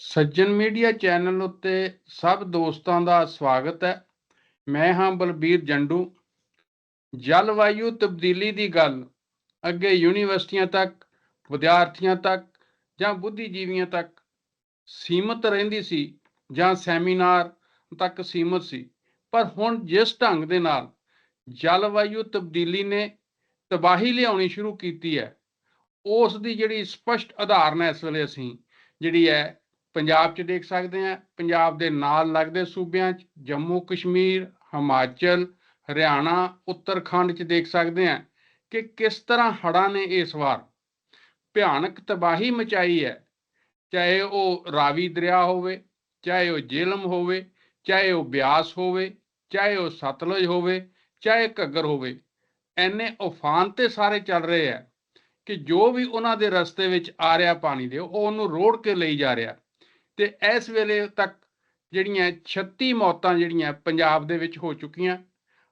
ਸੱਜਣ media channel ਉੱਤੇ ਸਭ ਦੋਸਤਾਂ ਦਾ ਸਵਾਗਤ ਹੈ। ਮੈਂ ਹਾਂ ਬਲਬੀਰ ਜੰਡੂ। ਜਲਵਾਯੂ ਤਬਦੀਲੀ ਦੀ ਗੱਲ। ਅੱਗੇ ਯੂਨੀਵਰਸਿਟੀਆਂ ਤੱਕ, ਵਿਦਿਆਰਥੀਆਂ ਤੱਕ ਜਾਂ ਬੁੱਧੀਜੀਵੀਆਂ ਤੱਕ ਸੀਮਤ ਰਹਿੰਦੀ ਸੀ ਜਾਂ ਸੈਮੀਨਾਰ ਤੱਕ ਸੀਮਤ ਸੀ। ਪਰ ਹੁਣ ਜਿਸ ਢੰਗ ਦੇ ਨਾਲ ਜਲਵਾਯੂ ਤਬਦੀਲੀ ਨੇ ਤਬਾਹੀ ਲਿਆਉਣੀ ਸ਼ੁਰੂ ਕੀਤੀ ਹੈ, ਉਸ ਦੀ ਜਿਹੜੀ ਸਪਸ਼ਟ ਉਦਾਹਰਨ ਇਸ ਵੇਲੇ ਅਸੀਂ, ਜਿਹੜੀ ਹੈ ਪੰਜਾਬ 'ਚ ਦੇਖ ਸਕਦੇ ਹਾਂ, ਪੰਜਾਬ ਦੇ ਨਾਲ ਲੱਗਦੇ ਸੂਬਿਆਂ 'ਚ ਜੰਮੂ ਕਸ਼ਮੀਰ, ਹਿਮਾਚਲ, ਹਰਿਆਣਾ, ਉੱਤਰਖੰਡ 'ਚ ਦੇਖ ਸਕਦੇ ਹਾਂ ਕਿ ਕਿਸ ਤਰ੍ਹਾਂ ਹੜ੍ਹਾਂ ਨੇ ਇਸ ਵਾਰ। ਭਿਆਨਕ ਤਬਾਹੀ ਮਚਾਈ ਹੈ, ਚਾਹੇ ਉਹ ਰਾਵੀ ਦਰਿਆ ਹੋਵੇ, ਚਾਹੇ ਉਹ ਜੇਲਮ ਹੋਵੇ, ਚਾਹੇ ਉਹ ਬਿਆਸ ਹੋਵੇ, ਚਾਹੇ ਉਹ ਸਤਲੁਜ ਹੋਵੇ, ਚਾਹੇ ਘੱਗਰ ਹੋਵੇ ਐਨੇ ਉਫਾਨ ਤੇ ਸਾਰੇ ਚੱਲ ਰਹੇ ਆ ਕਿ ਜੋ ਵੀ ਉਹਨਾਂ ਦੇ ਰਸਤੇ ਵਿੱਚ ਆ ਰਿਹਾ ਪਾਣੀ ਦੇ, ਉਹ ਉਹਨੂੰ ਰੋੜ ਕੇ ਲਈ ਜਾ ਰਿਹਾ। ਤੇ ਇਸ ਵੇਲੇ ਤੱਕ ਜਿਹੜੀਆਂ 36 ਮੌਤਾਂ ਜਿਹੜੀਆਂ ਪੰਜਾਬ ਦੇ ਵਿੱਚ ਹੋ ਚੁੱਕੀਆਂ,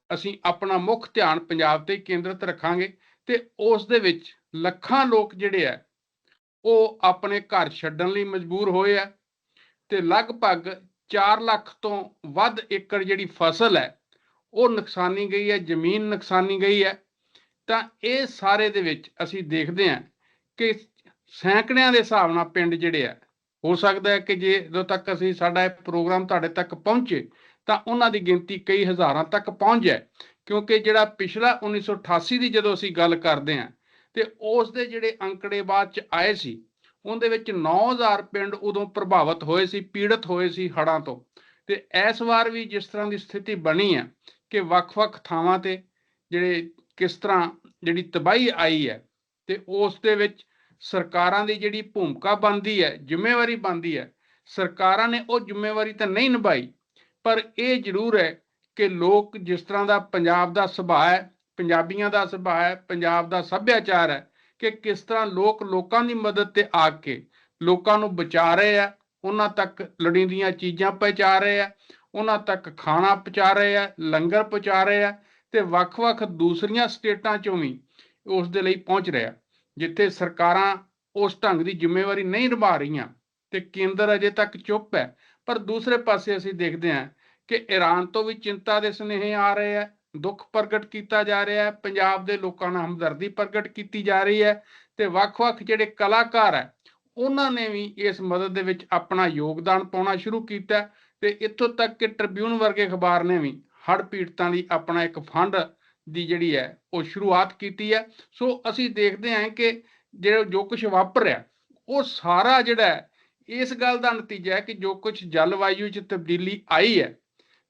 ਅਸੀਂ ਆਪਣਾ ਮੁੱਖ ਧਿਆਨ ਪੰਜਾਬ ਤੇ ਕੇਂਦਰਿਤ ਰੱਖਾਂਗੇ ਤੇ ਉਸ ਦੇ ਵਿੱਚ ਲੱਖਾਂ ਲੋਕ ਜਿਹੜੇ ਆ, ਉਹ ਆਪਣੇ ਘਰ ਛੱਡਣ ਲਈ ਮਜਬੂਰ ਹੋਏ ਆ ਤੇ ਲਗਭਗ 4 ਲੱਖ ਤੋਂ ਵੱਧ ਏਕੜ ਜਿਹੜੀ ਫਸਲ ਹੈ, ਉਹ ਨੁਕਸਾਨੀ ਗਈ ਹੈ, ਜ਼ਮੀਨ ਨੁਕਸਾਨੀ ਗਈ ਹੈ। ਤਾਂ ਇਹ ਸਾਰੇ ਦੇ ਵਿੱਚ ਅਸੀਂ ਦੇਖਦੇ ਹਾਂ ਕਿ ਸੈਂਕੜਿਆਂ ਦੇ ਹਿਸਾਬ ਨਾਲ ਪਿੰਡ ਜਿਹੜੇ ਆ ਹੋ ਸਕਦਾ ਹੈ ਕਿ ਜੇ ਜਦੋਂ ਤੱਕ ਅਸੀਂ ਸਾਡਾ ਇਹ ਪ੍ਰੋਗਰਾਮ ਤੁਹਾਡੇ ਤੱਕ ਪਹੁੰਚੇ, ਤਾਂ ਉਹਨਾਂ ਦੀ ਗਿਣਤੀ ਕਈ ਹਜ਼ਾਰਾਂ ਤੱਕ ਪਹੁੰਚ ਜਾਏ। ਕਿਉਂਕਿ ਜਿਹੜਾ ਪਿਛਲਾ 1988 ਦੀ ਜਦੋਂ ਅਸੀਂ ਗੱਲ ਕਰਦੇ ਹਾਂ, ਤੇ ਉਸ ਦੇ ਜਿਹੜੇ ਅੰਕੜੇ ਬਾਅਦ ਚ ਆਏ ਸੀ, ਉਹਦੇ ਵਿੱਚ 9000 ਪਿੰਡ ਉਦੋਂ ਪ੍ਰਭਾਵਿਤ ਹੋਏ ਸੀ, ਪੀੜਤ ਹੋਏ ਸੀ ਹੜ੍ਹਾਂ ਤੋਂ। ਤੇ ਇਸ ਵਾਰ ਵੀ ਜਿਸ ਤਰ੍ਹਾਂ ਦੀ ਸਥਿਤੀ ਬਣੀ ਹੈ ਕਿ ਵੱਖ-ਵੱਖ ਥਾਵਾਂ ਤੇ ਜਿਹੜੇ ਕਿਸ ਤਰ੍ਹਾਂ ਜਿਹੜੀ ਤਬਾਹੀ ਆਈ ਹੈ, ਤੇ ਉਸ ਦੇ ਵਿੱਚ ਸਰਕਾਰਾਂ ਦੀ ਜਿਹੜੀ ਭੂਮਿਕਾ ਬਣਦੀ ਹੈ, ਜ਼ਿੰਮੇਵਾਰੀ ਬਣਦੀ ਹੈ, ਸਰਕਾਰਾਂ ਨੇ ਉਹ ਜ਼ਿੰਮੇਵਾਰੀ ਤਾਂ ਨਹੀਂ ਨਿਭਾਈ, ਪਰ ਇਹ ਜ਼ਰੂਰ ਹੈ ਕਿ ਲੋਕ ਜਿਸ ਤਰ੍ਹਾਂ ਦਾ ਪੰਜਾਬ ਦਾ ਸੁਭਾਅ ਹੈ, ਪੰਜਾਬੀਆਂ ਦਾ ਸੁਭਾਅ ਹੈ, ਪੰਜਾਬ ਦਾ ਸੱਭਿਆਚਾਰ ਹੈ ਕਿ ਕਿਸ ਤਰ੍ਹਾਂ ਲੋਕ ਲੋਕਾਂ ਦੀ ਮਦਦ ਤੇ ਆ ਕੇ ਲੋਕਾਂ ਨੂੰ ਬਚਾ ਰਹੇ ਆ, ਉਹਨਾਂ ਤੱਕ ਲੋੜੀਂਦੀਆਂ ਚੀਜ਼ਾਂ ਪਹੁੰਚਾ ਰਹੇ ਆ, ਉਹਨਾਂ ਤੱਕ ਖਾਣਾ ਪਹੁੰਚਾ ਰਹੇ ਆ, ਲੰਗਰ ਪਹੁੰਚਾ ਰਹੇ ਆ ਤੇ ਵੱਖ-ਵੱਖ ਦੂਸਰੀਆਂ ਸਟੇਟਾਂ ਚੋਂ ਵੀ ਉਸ ਦੇ ਲਈ ਪਹੁੰਚ ਰਿਹਾ ਜਿੱਥੇ ਸਰਕਾਰਾਂ ਉਸ ਢੰਗ ਦੀ ਜ਼ਿੰਮੇਵਾਰੀ ਨਹੀਂ ਨਿਭਾ ਰਹੀਆਂ ਤੇ ਕੇਂਦਰ ਅਜੇ ਤੱਕ ਚੁੱਪ ਹੈ। ਪਰ ਦੂਸਰੇ ਪਾਸੇ ਅਸੀਂ ਦੇਖਦੇ ਹਾਂ ਕਿ ਈਰਾਨ ਤੋਂ ਵੀ ਚਿੰਤਾ ਦੇ ਸੁਨੇਹੇ ਆ ਰਹੇ ਆ ਦੁੱਖ ਪ੍ਰਗਟ ਕੀਤਾ ਜਾ ਰਿਹਾ ਹੈ, ਪੰਜਾਬ ਦੇ ਲੋਕਾਂ ਨਾਲ ਹਮਦਰਦੀ ਪ੍ਰਗਟ ਕੀਤੀ ਜਾ ਰਹੀ ਹੈ ਤੇ ਵੱਖ-ਵੱਖ ਜਿਹੜੇ ਕਲਾਕਾਰ ਹੈ, ਉਹਨਾਂ ਨੇ ਵੀ ਇਸ ਮਦਦ ਦੇ ਵਿੱਚ ਆਪਣਾ ਯੋਗਦਾਨ ਪਾਉਣਾ ਸ਼ੁਰੂ ਕੀਤਾ ਤੇ ਇੱਥੋਂ ਤੱਕ ਕਿ ਟ੍ਰਿਬਿਊਨ ਵਰਗੇ ਅਖਬਾਰ ਨੇ ਵੀ ਹੜ੍ਹ ਪੀੜਤਾਂ ਲਈ ਆਪਣਾ ਇੱਕ ਫੰਡ ਦੀ ਜਿਹੜੀ ਹੈ, ਉਹ ਸ਼ੁਰੂਆਤ ਕੀਤੀ ਹੈ। ਸੋ ਅਸੀਂ ਦੇਖਦੇ ਹਾਂ ਕਿ ਜਿਹੜਾ ਜੋ ਕੁਝ ਵਾਪਰਿਆ ਉਹ ਸਾਰਾ ਜਿਹੜਾ ਹੈ, ਇਸ ਗੱਲ ਦਾ ਨਤੀਜਾ ਹੈ ਕਿ ਜੋ ਕੁਝ ਜਲਵਾਯੂ 'ਚ ਤਬਦੀਲੀ ਆਈ ਹੈ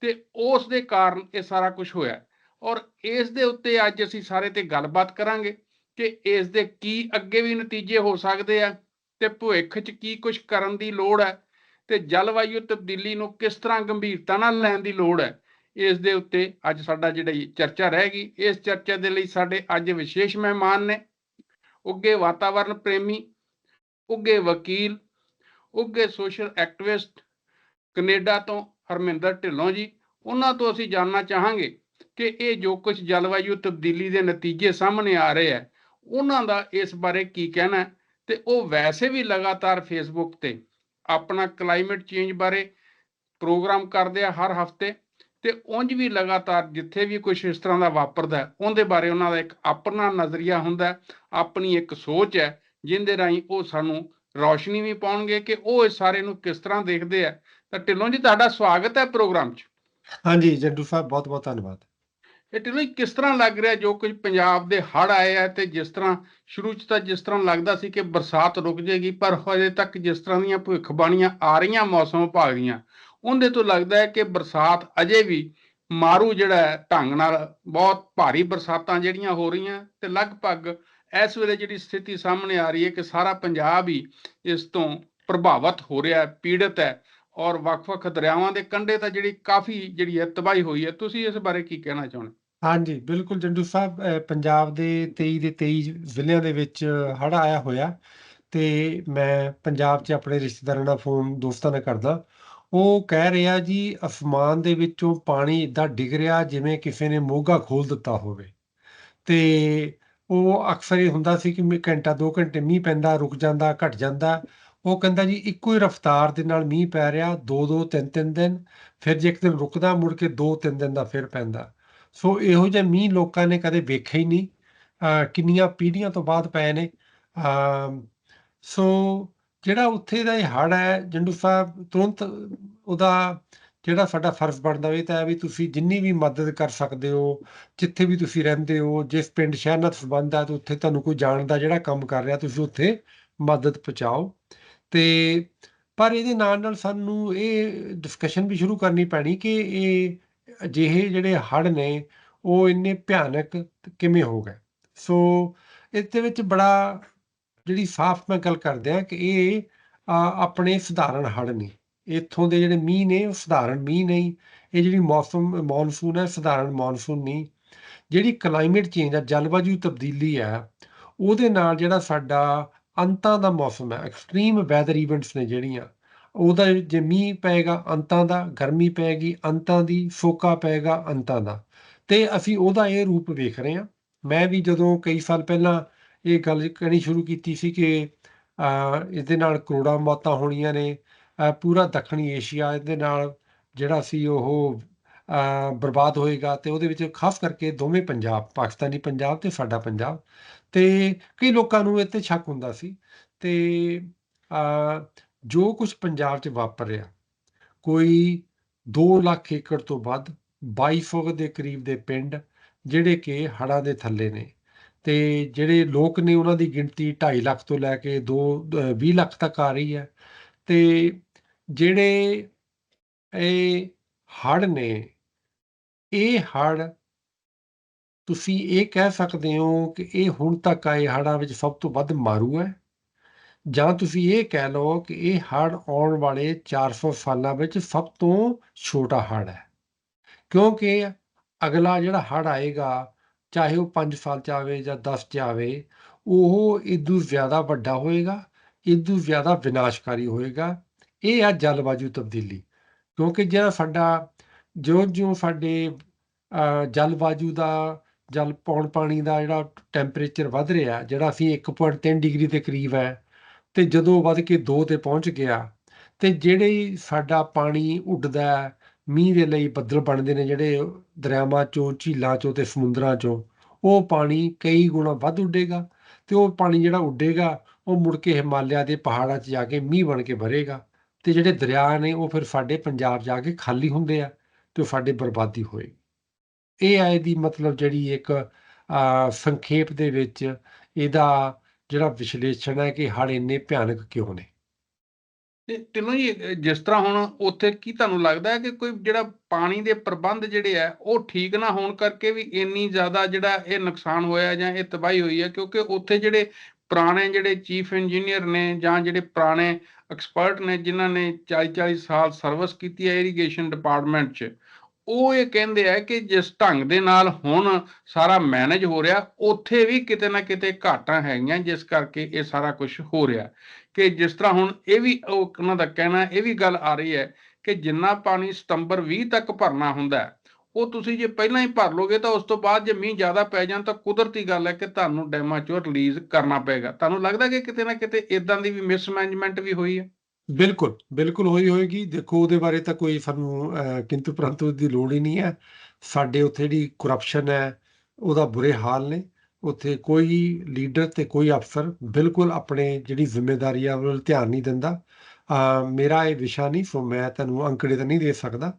ਤੇ ਉਸ ਦੇ ਕਾਰਨ ਇਹ ਸਾਰਾ ਕੁਝ ਹੋਇਆ ਔਰ ਇਸ ਦੇ ਉੱਤੇ ਅੱਜ ਅਸੀਂ ਸਾਰੇ ਤੇ ਗੱਲਬਾਤ ਕਰਾਂਗੇ ਕਿ ਇਸ ਦੇ ਕੀ ਅੱਗੇ ਵੀ ਨਤੀਜੇ ਹੋ ਸਕਦੇ ਆ ਤੇ ਭਵਿੱਖ 'ਚ ਕੀ ਕੁਝ ਕਰਨ ਦੀ ਲੋੜ ਹੈ ਤੇ ਜਲਵਾਯੂ ਤਬਦੀਲੀ ਨੂੰ ਕਿਸ ਤਰ੍ਹਾਂ ਗੰਭੀਰਤਾ ਨਾਲ ਲੈਣ ਦੀ ਲੋੜ ਹੈ। ਇਸ ਦੇ ਉੱਤੇ ਅੱਜ ਸਾਡਾ ਜਿਹੜੀ ਚਰਚਾ ਰਹੇਗੀ ਇਸ ਚਰਚਾ ਦੇ ਲਈ ਸਾਡੇ ਅੱਜ ਵਿਸ਼ੇਸ਼ ਮਹਿਮਾਨ ਨੇ ਉੱਗੇ ਵਾਤਾਵਰਣ ਪ੍ਰੇਮੀ ਉੱਗੇ ਵਕੀਲ ਉੱਗੇ ਸੋਸ਼ਲ ਐਕਟਿਵਿਸਟ ਕੈਨੇਡਾ ਤੋਂ ਹਰਮਿੰਦਰ ਢਿੱਲੋਂ ਜੀ, ਉਹਨਾਂ ਤੋਂ ਅਸੀਂ ਜਾਣਨਾ ਚਾਹਾਂਗੇ ਕਿ ਇਹ ਜੋ ਕੁਝ ਜਲਵਾਯੂ ਤਬਦੀਲੀ ਦੇ ਨਤੀਜੇ ਸਾਹਮਣੇ ਆ ਰਹੇ ਹੈ, ਉਹਨਾਂ ਦਾ ਇਸ ਬਾਰੇ ਕੀ ਕਹਿਣਾ ਹੈ? ਤੇ ਉਹ ਵੈਸੇ ਵੀ ਲਗਾਤਾਰ ਫੇਸਬੁੱਕ ਤੇ ਆਪਣਾ ਕਲਾਈਮੇਟ ਚੇਂਜ ਬਾਰੇ ਪ੍ਰੋਗਰਾਮ ਕਰਦੇ ਆ ਹਰ ਹਫ਼ਤੇ ਤੇ ਉਂਝ ਵੀ ਲਗਾਤਾਰ ਜਿੱਥੇ ਵੀ ਕੁਝ ਇਸ ਤਰ੍ਹਾਂ ਦਾ ਵਾਪਰਦਾ ਹੈ, ਉਹਦੇ ਬਾਰੇ ਉਹਨਾਂ ਦਾ ਇੱਕ ਆਪਣਾ ਨਜ਼ਰੀਆ ਹੁੰਦਾ ਆਪਣੀ ਇੱਕ ਸੋਚ ਹੈ ਜਿੰਦੇ ਰਾਹੀਂ ਉਹ ਸਾਨੂੰ ਰੌਸ਼ਨੀ ਵੀ ਪਾਉਣਗੇ ਕਿ ਉਹ ਇਸ ਸਾਰੇ ਨੂੰ ਕਿਸ ਤਰ੍ਹਾਂ ਦੇਖਦੇ ਆ ਤਾਂ ਢਿੱਲੋਂ ਜੀ ਤੁਹਾਡਾ ਸਵਾਗਤ ਹੈ ਪ੍ਰੋਗਰਾਮ 'ਚ। ਹਾਂਜੀ ਜੱਡੂ ਸਾਹਿਬ ਬਹੁਤ ਬਹੁਤ ਧੰਨਵਾਦ। ਇਹ ਢਿੱਲੋਂ ਜੀ ਕਿਸ ਤਰ੍ਹਾਂ ਲੱਗ ਰਿਹਾ ਜੋ ਕੁਝ ਪੰਜਾਬ ਦੇ ਹੜ੍ਹ ਆਏ ਆ ਤੇ ਜਿਸ ਤਰ੍ਹਾਂ ਸ਼ੁਰੂ 'ਚ ਤਾਂ ਜਿਸ ਤਰ੍ਹਾਂ ਲੱਗਦਾ ਸੀ ਕਿ ਬਰਸਾਤ ਰੁਕ ਜਾਏਗੀ ਪਰ ਹਜੇ ਤੱਕ ਜਿਸ ਤਰ੍ਹਾਂ ਦੀਆਂ ਭਵਿੱਖਬਾਣੀਆਂ ਆ ਰਹੀਆਂ ਮੌਸਮ ਵਿਭਾਗ ਦੀਆਂ ਉਹਦੇ ਤੋਂ ਲੱਗਦਾ ਹੈ ਕਿ ਬਰਸਾਤ ਅਜੇ ਵੀ ਮਾਰੂ ਜਿਹੜਾ ਢੰਗ ਨਾਲ ਬਹੁਤ ਭਾਰੀ ਬਰਸਾਤਾਂ ਜਿਹੜੀਆਂ ਹੋ ਰਹੀਆਂ ਤੇ ਲਗਭਗ ਇਸ ਵੇਲੇ ਜਿਹੜੀ ਸਥਿਤੀ ਸਾਹਮਣੇ ਆ ਰਹੀ ਹੈ ਕਿ ਸਾਰਾ ਪੰਜਾਬ ਹੀ ਇਸ ਤੋਂ ਪ੍ਰਭਾਵਿਤ ਹੋ ਰਿਹਾ ਹੈ, ਪੀੜਤ ਹੈ ਔਰ ਵੱਖ-ਵੱਖ ਦਰਿਆਵਾਂ ਦੇ ਕੰਢੇ ਤਾਂ ਜਿਹੜੀ ਕਾਫੀ ਜਿਹੜੀ ਹੈ ਤਬਾਹੀ ਹੋਈ ਹੈ। ਤੁਸੀਂ ਇਸ ਬਾਰੇ ਕੀ ਕਹਿਣਾ ਚਾਹੁੰਦੇ ਹਾਂਜੀ, ਬਿਲਕੁਲ ਜੰਡੂ ਸਾਹਿਬ ਪੰਜਾਬ ਦੇ 23 ਦੇ 23 ਜ਼ਿਲ੍ਹਿਆਂ ਦੇ ਵਿੱਚ ਹੜ੍ਹ ਆਇਆ ਹੋਇਆ ਤੇ ਮੈਂ ਪੰਜਾਬ 'ਚ ਆਪਣੇ ਰਿਸ਼ਤੇਦਾਰਾਂ ਨਾਲ ਫੋਨ ਦੋਸਤਾਂ ਨਾਲ ਕਰਦਾ ਉਹ ਕਹਿ ਰਿਹਾ ਜੀ, ਅਸਮਾਨ ਦੇ ਵਿੱਚੋਂ ਪਾਣੀ ਇਦਾਂ ਡਿੱਗ ਰਿਹਾ ਜਿਵੇਂ ਕਿਸੇ ਨੇ ਮੋਗਾ ਖੋਲ ਦਿੱਤਾ ਹੋਵੇ। ਤੇ ਉਹ ਅਕਸਰ ਹੀ ਹੁੰਦਾ ਸੀ ਕਿ ਘੰਟਾ 2 ਘੰਟੇ ਮੀਂਹ ਪੈਂਦਾ, ਰੁਕ ਜਾਂਦਾ, ਘਟ ਜਾਂਦਾ। ਉਹ ਕਹਿੰਦਾ ਜੀ, ਇੱਕੋ ਹੀ ਰਫ਼ਤਾਰ ਦੇ ਨਾਲ ਮੀਂਹ ਪੈ ਰਿਹਾ 2-2 3-3 ਦਿਨ। ਫਿਰ ਜੇ ਇੱਕ ਦਿਨ ਰੁਕਦਾ, ਮੁੜ ਕੇ 2-3 ਦਿਨ ਦਾ ਫਿਰ ਪੈਂਦਾ। ਸੋ ਇਹੋ ਜਿਹਾ ਮੀਂਹ ਲੋਕਾਂ ਨੇ ਕਦੇ ਵੇਖਿਆ ਹੀ ਨਹੀਂ। ਕਿੰਨੀਆਂ ਪੀੜ੍ਹੀਆਂ ਤੋਂ ਬਾਅਦ ਪਏ ਨੇ। ਸੋ ਜਿਹੜਾ ਉੱਥੇ ਦਾ ਇਹ ਹੜ੍ਹ ਹੈ, ਜੰਡੂ ਸਾਹਿਬ, ਤੁਰੰਤ ਉਹਦਾ ਜਿਹੜਾ ਸਾਡਾ ਫਰਜ਼ ਬਣਦਾ ਇਹ ਤਾਂ ਵੀ ਤੁਸੀਂ ਜਿੰਨੀ ਵੀ ਮਦਦ ਕਰ ਸਕਦੇ ਹੋ, ਜਿੱਥੇ ਵੀ ਤੁਸੀਂ ਰਹਿੰਦੇ ਹੋ, ਜਿਸ ਪਿੰਡ ਸ਼ਹਿਰ ਨਾਲ ਸੰਬੰਧ ਹੈ ਤਾਂ ਉੱਥੇ ਤੁਹਾਨੂੰ ਕੋਈ ਜਾਣਦਾ ਜਿਹੜਾ ਕੰਮ ਕਰ ਰਿਹਾ, ਤੁਸੀਂ ਉੱਥੇ ਮਦਦ ਪਹੁੰਚਾਓ। ਤੇ ਪਰ ਇਹਦੇ ਨਾਲ ਨਾਲ ਸਾਨੂੰ ਇਹ ਡਿਸਕਸ਼ਨ ਵੀ ਸ਼ੁਰੂ ਕਰਨੀ ਪੈਣੀ ਕਿ ਇਹ ਅਜਿਹੇ ਜਿਹੜੇ ਹੜ੍ਹ ਨੇ, ਉਹ ਇੰਨੇ ਭਿਆਨਕ ਕਿਵੇਂ ਹੋ ਗਏ। ਸੋ ਇਸ ਦੇ ਵਿੱਚ ਬੜਾ ਜਿਹੜੀ ਸਾਫ਼ ਮੈਂ ਗੱਲ ਕਰਦੇ ਆ ਕਿ ਇਹ ਆਪਣੇ ਸਧਾਰਨ ਹੜ੍ਹ ਨਹੀਂ ਇੱਥੋਂ ਦੇ ਜਿਹੜੇ ਮੀਂਹ ਨੇ, ਉਹ ਸਧਾਰਨ ਮੀਂਹ ਨਹੀਂ ਇਹ ਜਿਹੜੀ ਮੌਸਮ, ਮੌਨਸੂਨ ਹੈ, ਸਧਾਰਨ ਮੌਨਸੂਨ ਨਹੀਂ। ਜਿਹੜੀ ਕਲਾਈਮੇਟ ਚੇਂਜ ਆ, ਜਲਵਾਯੂ ਤਬਦੀਲੀ ਆ, ਉਹਦੇ ਨਾਲ ਜਿਹੜਾ ਸਾਡਾ ਅੰਤਾਂ ਦਾ ਮੌਸਮ ਹੈ, ਐਕਸਟ੍ਰੀਮ ਵੈਦਰ ਇਵੈਂਟਸ ਨੇ ਜਿਹੜੀਆਂ, ਉਹਦਾ ਜੇ ਮੀਂਹ ਪਏਗਾ, ਅੰਤਾਂ ਦਾ, ਗਰਮੀ ਪਏਗੀ, ਅੰਤਾਂ ਦੀ, ਸੋਕਾ ਪਏਗਾ, ਅੰਤਾਂ ਦਾ। ਤੇ ਅਸੀਂ ਉਹਦਾ ਇਹ ਰੂਪ ਵੇਖ ਰਹੇ ਹਾਂ। ਮੈਂ ਵੀ ਜਦੋਂ ਕਈ ਸਾਲ ਪਹਿਲਾਂ ਇਹ ਗੱਲ ਕਹਿਣੀ ਸ਼ੁਰੂ ਕੀਤੀ ਸੀ ਕਿ ਅਹ, ਇਹਦੇ ਨਾਲ ਕਰੋੜਾਂ ਮੌਤਾਂ ਹੋਣੀਆਂ ਨੇ। ਪੂਰਾ ਦੱਖਣੀ ਏਸ਼ੀਆ ਇਹਦੇ ਨਾਲ ਜਿਹੜਾ ਸੀ ਉਹ ਬਰਬਾਦ ਹੋਏਗਾ ਤੇ ਉਹਦੇ ਵਿੱਚ ਖਾਸ ਕਰਕੇ ਦੋਵੇਂ ਪੰਜਾਬ ਪਾਕਿਸਤਾਨੀ ਪੰਜਾਬ ਤੇ ਸਾਡਾ ਪੰਜਾਬ। ਤੇ ਕਈ ਲੋਕਾਂ ਨੂੰ ਇਹ ਤੇ ਸ਼ੱਕ ਹੁੰਦਾ ਸੀ ਤੇ ਜੋ ਕੁਝ ਪੰਜਾਬ 'ਚ ਵਾਪਰ ਰਿਹਾ ਕੋਈ 2 ਲੱਖ ਏਕੜ ਤੋਂ ਵੱਧ 2200 ਦੇ ਕਰੀਬ ਦੇ ਪਿੰਡ ਜਿਹੜੇ ਕਿ ਹੜ੍ਹਾਂ ਦੇ ਥੱਲੇ ਨੇ। ਤੇ ਜਿਹੜੇ ਲੋਕ ਨੇ ਉਹਨਾਂ ਦੀ ਗਿਣਤੀ 2.5 ਲੱਖ ਤੋਂ ਲੈ ਕੇ 2 20 ਲੱਖ ਤੱਕ ਆ ਰਹੀ ਹੈ। ਤੇ ਜਿਹੜੇ ਇਹ ਹੜ੍ਹ ਨੇ, ਇਹ ਹੜ੍ਹ ਤੁਸੀਂ ਇਹ ਕਹਿ ਸਕਦੇ ਹੋ ਕਿ ਇਹ ਹੁਣ ਤੱਕ ਆਏ ਹੜ੍ਹਾਂ ਵਿੱਚ ਸਭ ਤੋਂ ਵੱਧ ਮਾਰੂ ਹੈ। ਜਾਂ ਤੁਸੀਂ ਇਹ ਕਹਿ ਲਓ ਕਿ ਇਹ ਹੜ੍ਹ ਆਉਣ ਵਾਲੇ 400 ਸਾਲਾਂ ਵਿੱਚ ਸਭ ਤੋਂ ਛੋਟਾ ਹੜ੍ਹ ਹੈ। ਕਿਉਂਕਿ ਅਗਲਾ ਜਿਹੜਾ ਹੜ੍ਹ ਆਏਗਾ ਚਾਹੇ ਉਹ 5 ਸਾਲ ਚ ਆਵੇ ਜਾਂ 10 ਚ ਆਵੇ ਉਹ ਇਦੋਂ ਜ਼ਿਆਦਾ ਵੱਡਾ ਹੋਏਗਾ ਇਦੋਂ ਜ਼ਿਆਦਾ ਵਿਨਾਸ਼ਕਾਰੀ ਹੋਏਗਾ। ਇਹ ਆ ਜਲਵਾਯੂ ਤਬਦੀਲੀ। ਕਿਉਂਕਿ ਜਿਹੜਾ ਸਾਡਾ ਜਿਉਂ-ਜਿਉਂ ਸਾਡੇ ਅਹ, ਜਲਵਾਯੂ ਦਾ ਜਲ ਪੌਣ ਪਾਣੀ ਦਾ ਜਿਹੜਾ ਟੈਂਪਰੇਚਰ ਵੱਧ ਰਿਹਾ ਜਿਹੜਾ ਅਸੀਂ 1.3 ਡਿਗਰੀ ਦੇ ਕਰੀਬ ਹੈ ਤੇ ਜਦੋਂ ਵੱਧ ਕੇ 2 ਤੇ ਪਹੁੰਚ ਗਿਆ ਤੇ ਜਿਹੜੇ ਸਾਡਾ ਪਾਣੀ ਉੱਡਦਾ ਮੀਂਹ ਦੇ ਲਈ ਬੱਦਲ ਬਣਦੇ ਨੇ ਜਿਹੜੇ ਦਰਿਆਵਾਂ ਚੋਂ, ਝੀਲਾਂ ਚੋਂ ਤੇ ਸਮੁੰਦਰਾਂ ਚੋਂ, ਉਹ ਪਾਣੀ ਕਈ ਗੁਣਾ ਵੱਧ ਉੱਡੇਗਾ ਤੇ ਉਹ ਪਾਣੀ ਜਿਹੜਾ ਉੱਡੇਗਾ, ਉਹ ਮੁੜ ਕੇ ਹਿਮਾਲਿਆ ਦੇ ਪਹਾੜਾਂ 'ਚ ਜਾ ਕੇ ਮੀਂਹ ਬਣ ਕੇ ਭਰੇਗਾ ਤੇ ਜਿਹੜੇ ਦਰਿਆ ਨੇ, ਉਹ ਫਿਰ ਸਾਡੇ ਪੰਜਾਬ ਜਾ ਕੇ ਖਾਲੀ ਹੁੰਦੇ ਆ ਤੇ ਉਹ ਸਾਡੇ ਬਰਬਾਦੀ ਹੋਏਗੀ। ਇਹ ਆ ਇਹਦੀ ਮਤਲਬ ਜਿਹੜੀ ਇੱਕ ਸੰਖੇਪ ਦੇ ਵਿੱਚ ਇਹਦਾ ਜਿਹੜਾ ਵਿਸ਼ਲੇਸ਼ਣ ਹੈ ਕਿ ਹੜ੍ਹ ਇੰਨੇ ਭਿਆਨਕ ਕਿਉਂ ਨੇ? ਤੇ ਢਿੱਲੋਂ ਜੀ ਜਿਸ ਤਰ੍ਹਾਂ ਹੁਣ ਉੱਥੇ ਕੀ ਤੁਹਾਨੂੰ ਲੱਗਦਾ ਹੈ ਕਿ ਕੋਈ ਜਿਹੜਾ ਪਾਣੀ ਦੇ ਪ੍ਰਬੰਧ ਜਿਹੜੇ ਆ ਉਹ ਠੀਕ ਨਾ ਹੋਣ ਕਰਕੇ ਵੀ ਇੰਨੀ ਜ਼ਿਆਦਾ ਜਿਹੜਾ ਇਹ ਨੁਕਸਾਨ ਹੋਇਆ ਜਾਂ ਇਹ ਤਬਾਹੀ ਹੋਈ ਹੈ? ਕਿਉਂਕਿ ਉੱਥੇ ਜਿਹੜੇ ਪੁਰਾਣੇ ਜਿਹੜੇ ਚੀਫ ਇੰਜੀਨੀਅਰ ਨੇ ਜਾਂ ਜਿਹੜੇ ਪੁਰਾਣੇ ਐਕਸਪਰਟ ਨੇ, ਜਿਨ੍ਹਾਂ ਨੇ 40 40 ਸਾਲ ਸਰਵਿਸ ਕੀਤੀ ਹੈ ਇਰੀਗੇਸ਼ਨ ਡਿਪਾਰਟਮੈਂਟ 'ਚ ਉਹ ਇਹ ਕਹਿੰਦੇ ਆ ਕਿ ਜਿਸ ਢੰਗ ਦੇ ਨਾਲ ਹੁਣ ਸਾਰਾ ਮੈਨੇਜ ਹੋ ਰਿਹਾ, ਉੱਥੇ ਵੀ ਕਿਤੇ ਨਾ ਕਿਤੇ ਘਾਟਾਂ ਹੈਗੀਆਂ, ਜਿਸ ਕਰਕੇ ਇਹ ਸਾਰਾ ਕੁਝ ਹੋ ਰਿਹਾ। ਕਿ ਜਿਸ ਤਰ੍ਹਾਂ ਹੁਣ ਇਹ ਵੀ ਉਹਨਾਂ ਦਾ ਕਹਿਣਾ, ਇਹ ਵੀ ਗੱਲ ਆ ਰਹੀ ਹੈ ਕਿ ਜਿੰਨਾ ਪਾਣੀ ਸਤੰਬਰ 20 ਤੱਕ ਭਰਨਾ ਹੁੰਦਾ ਉਹ ਤੁਸੀਂ ਜੇ ਪਹਿਲਾਂ ਹੀ ਭਰ ਲੋਗੇ ਤਾਂ ਉਸ ਤੋਂ ਬਾਅਦ ਜੇ ਮੀਂਹ ਜ਼ਿਆਦਾ ਪੈ ਜਾਣ ਤਾਂ ਕੁਦਰਤੀ ਗੱਲ ਹੈ ਕਿ ਤੁਹਾਨੂੰ ਡੈਮਾਂ 'ਚੋਂ ਰਿਲੀਜ਼ ਕਰਨਾ ਪਏਗਾ। ਤੁਹਾਨੂੰ ਲੱਗਦਾ ਕਿ ਕਿਤੇ ਨਾ ਕਿਤੇ ਇਦਾਂ ਦੀ ਵੀ ਮਿਸਮੈਨੇਜਮੈਂਟ ਵੀ ਹੋਈ ਹੈ? ਬਿਲਕੁਲ ਬਿਲਕੁਲ ਹੋਈ ਹੋਏਗੀ। ਦੇਖੋ, ਉਹਦੇ ਬਾਰੇ ਤਾਂ ਕੋਈ ਸਾਨੂੰ ਕਿੰਤੂ ਪਰੰਤੂ ਦੀ ਲੋੜ ਹੀ ਨਹੀਂ ਹੈ। ਸਾਡੇ ਉੱਥੇ ਜਿਹੜੀ ਕਰਪਸ਼ਨ ਹੈ, ਉਹਦਾ ਬੁਰੇ ਹਾਲ ਨੇ। ਉੱਥੇ ਕੋਈ ਲੀਡਰ ਤੇ ਕੋਈ ਅਫਸਰ ਬਿਲਕੁਲ ਆਪਣੇ ਜਿਹੜੀ ਜ਼ਿੰਮੇਵਾਰੀ ਆ ਵੱਲ ਧਿਆਨ ਨਹੀਂ ਦਿੰਦਾ। ਮੇਰਾ ਇਹ ਵਿਸ਼ਾ ਨਹੀਂ, ਸੋ ਮੈਂ ਤੁਹਾਨੂੰ ਅੰਕੜੇ ਤਾਂ ਨਹੀਂ ਦੇ ਸਕਦਾ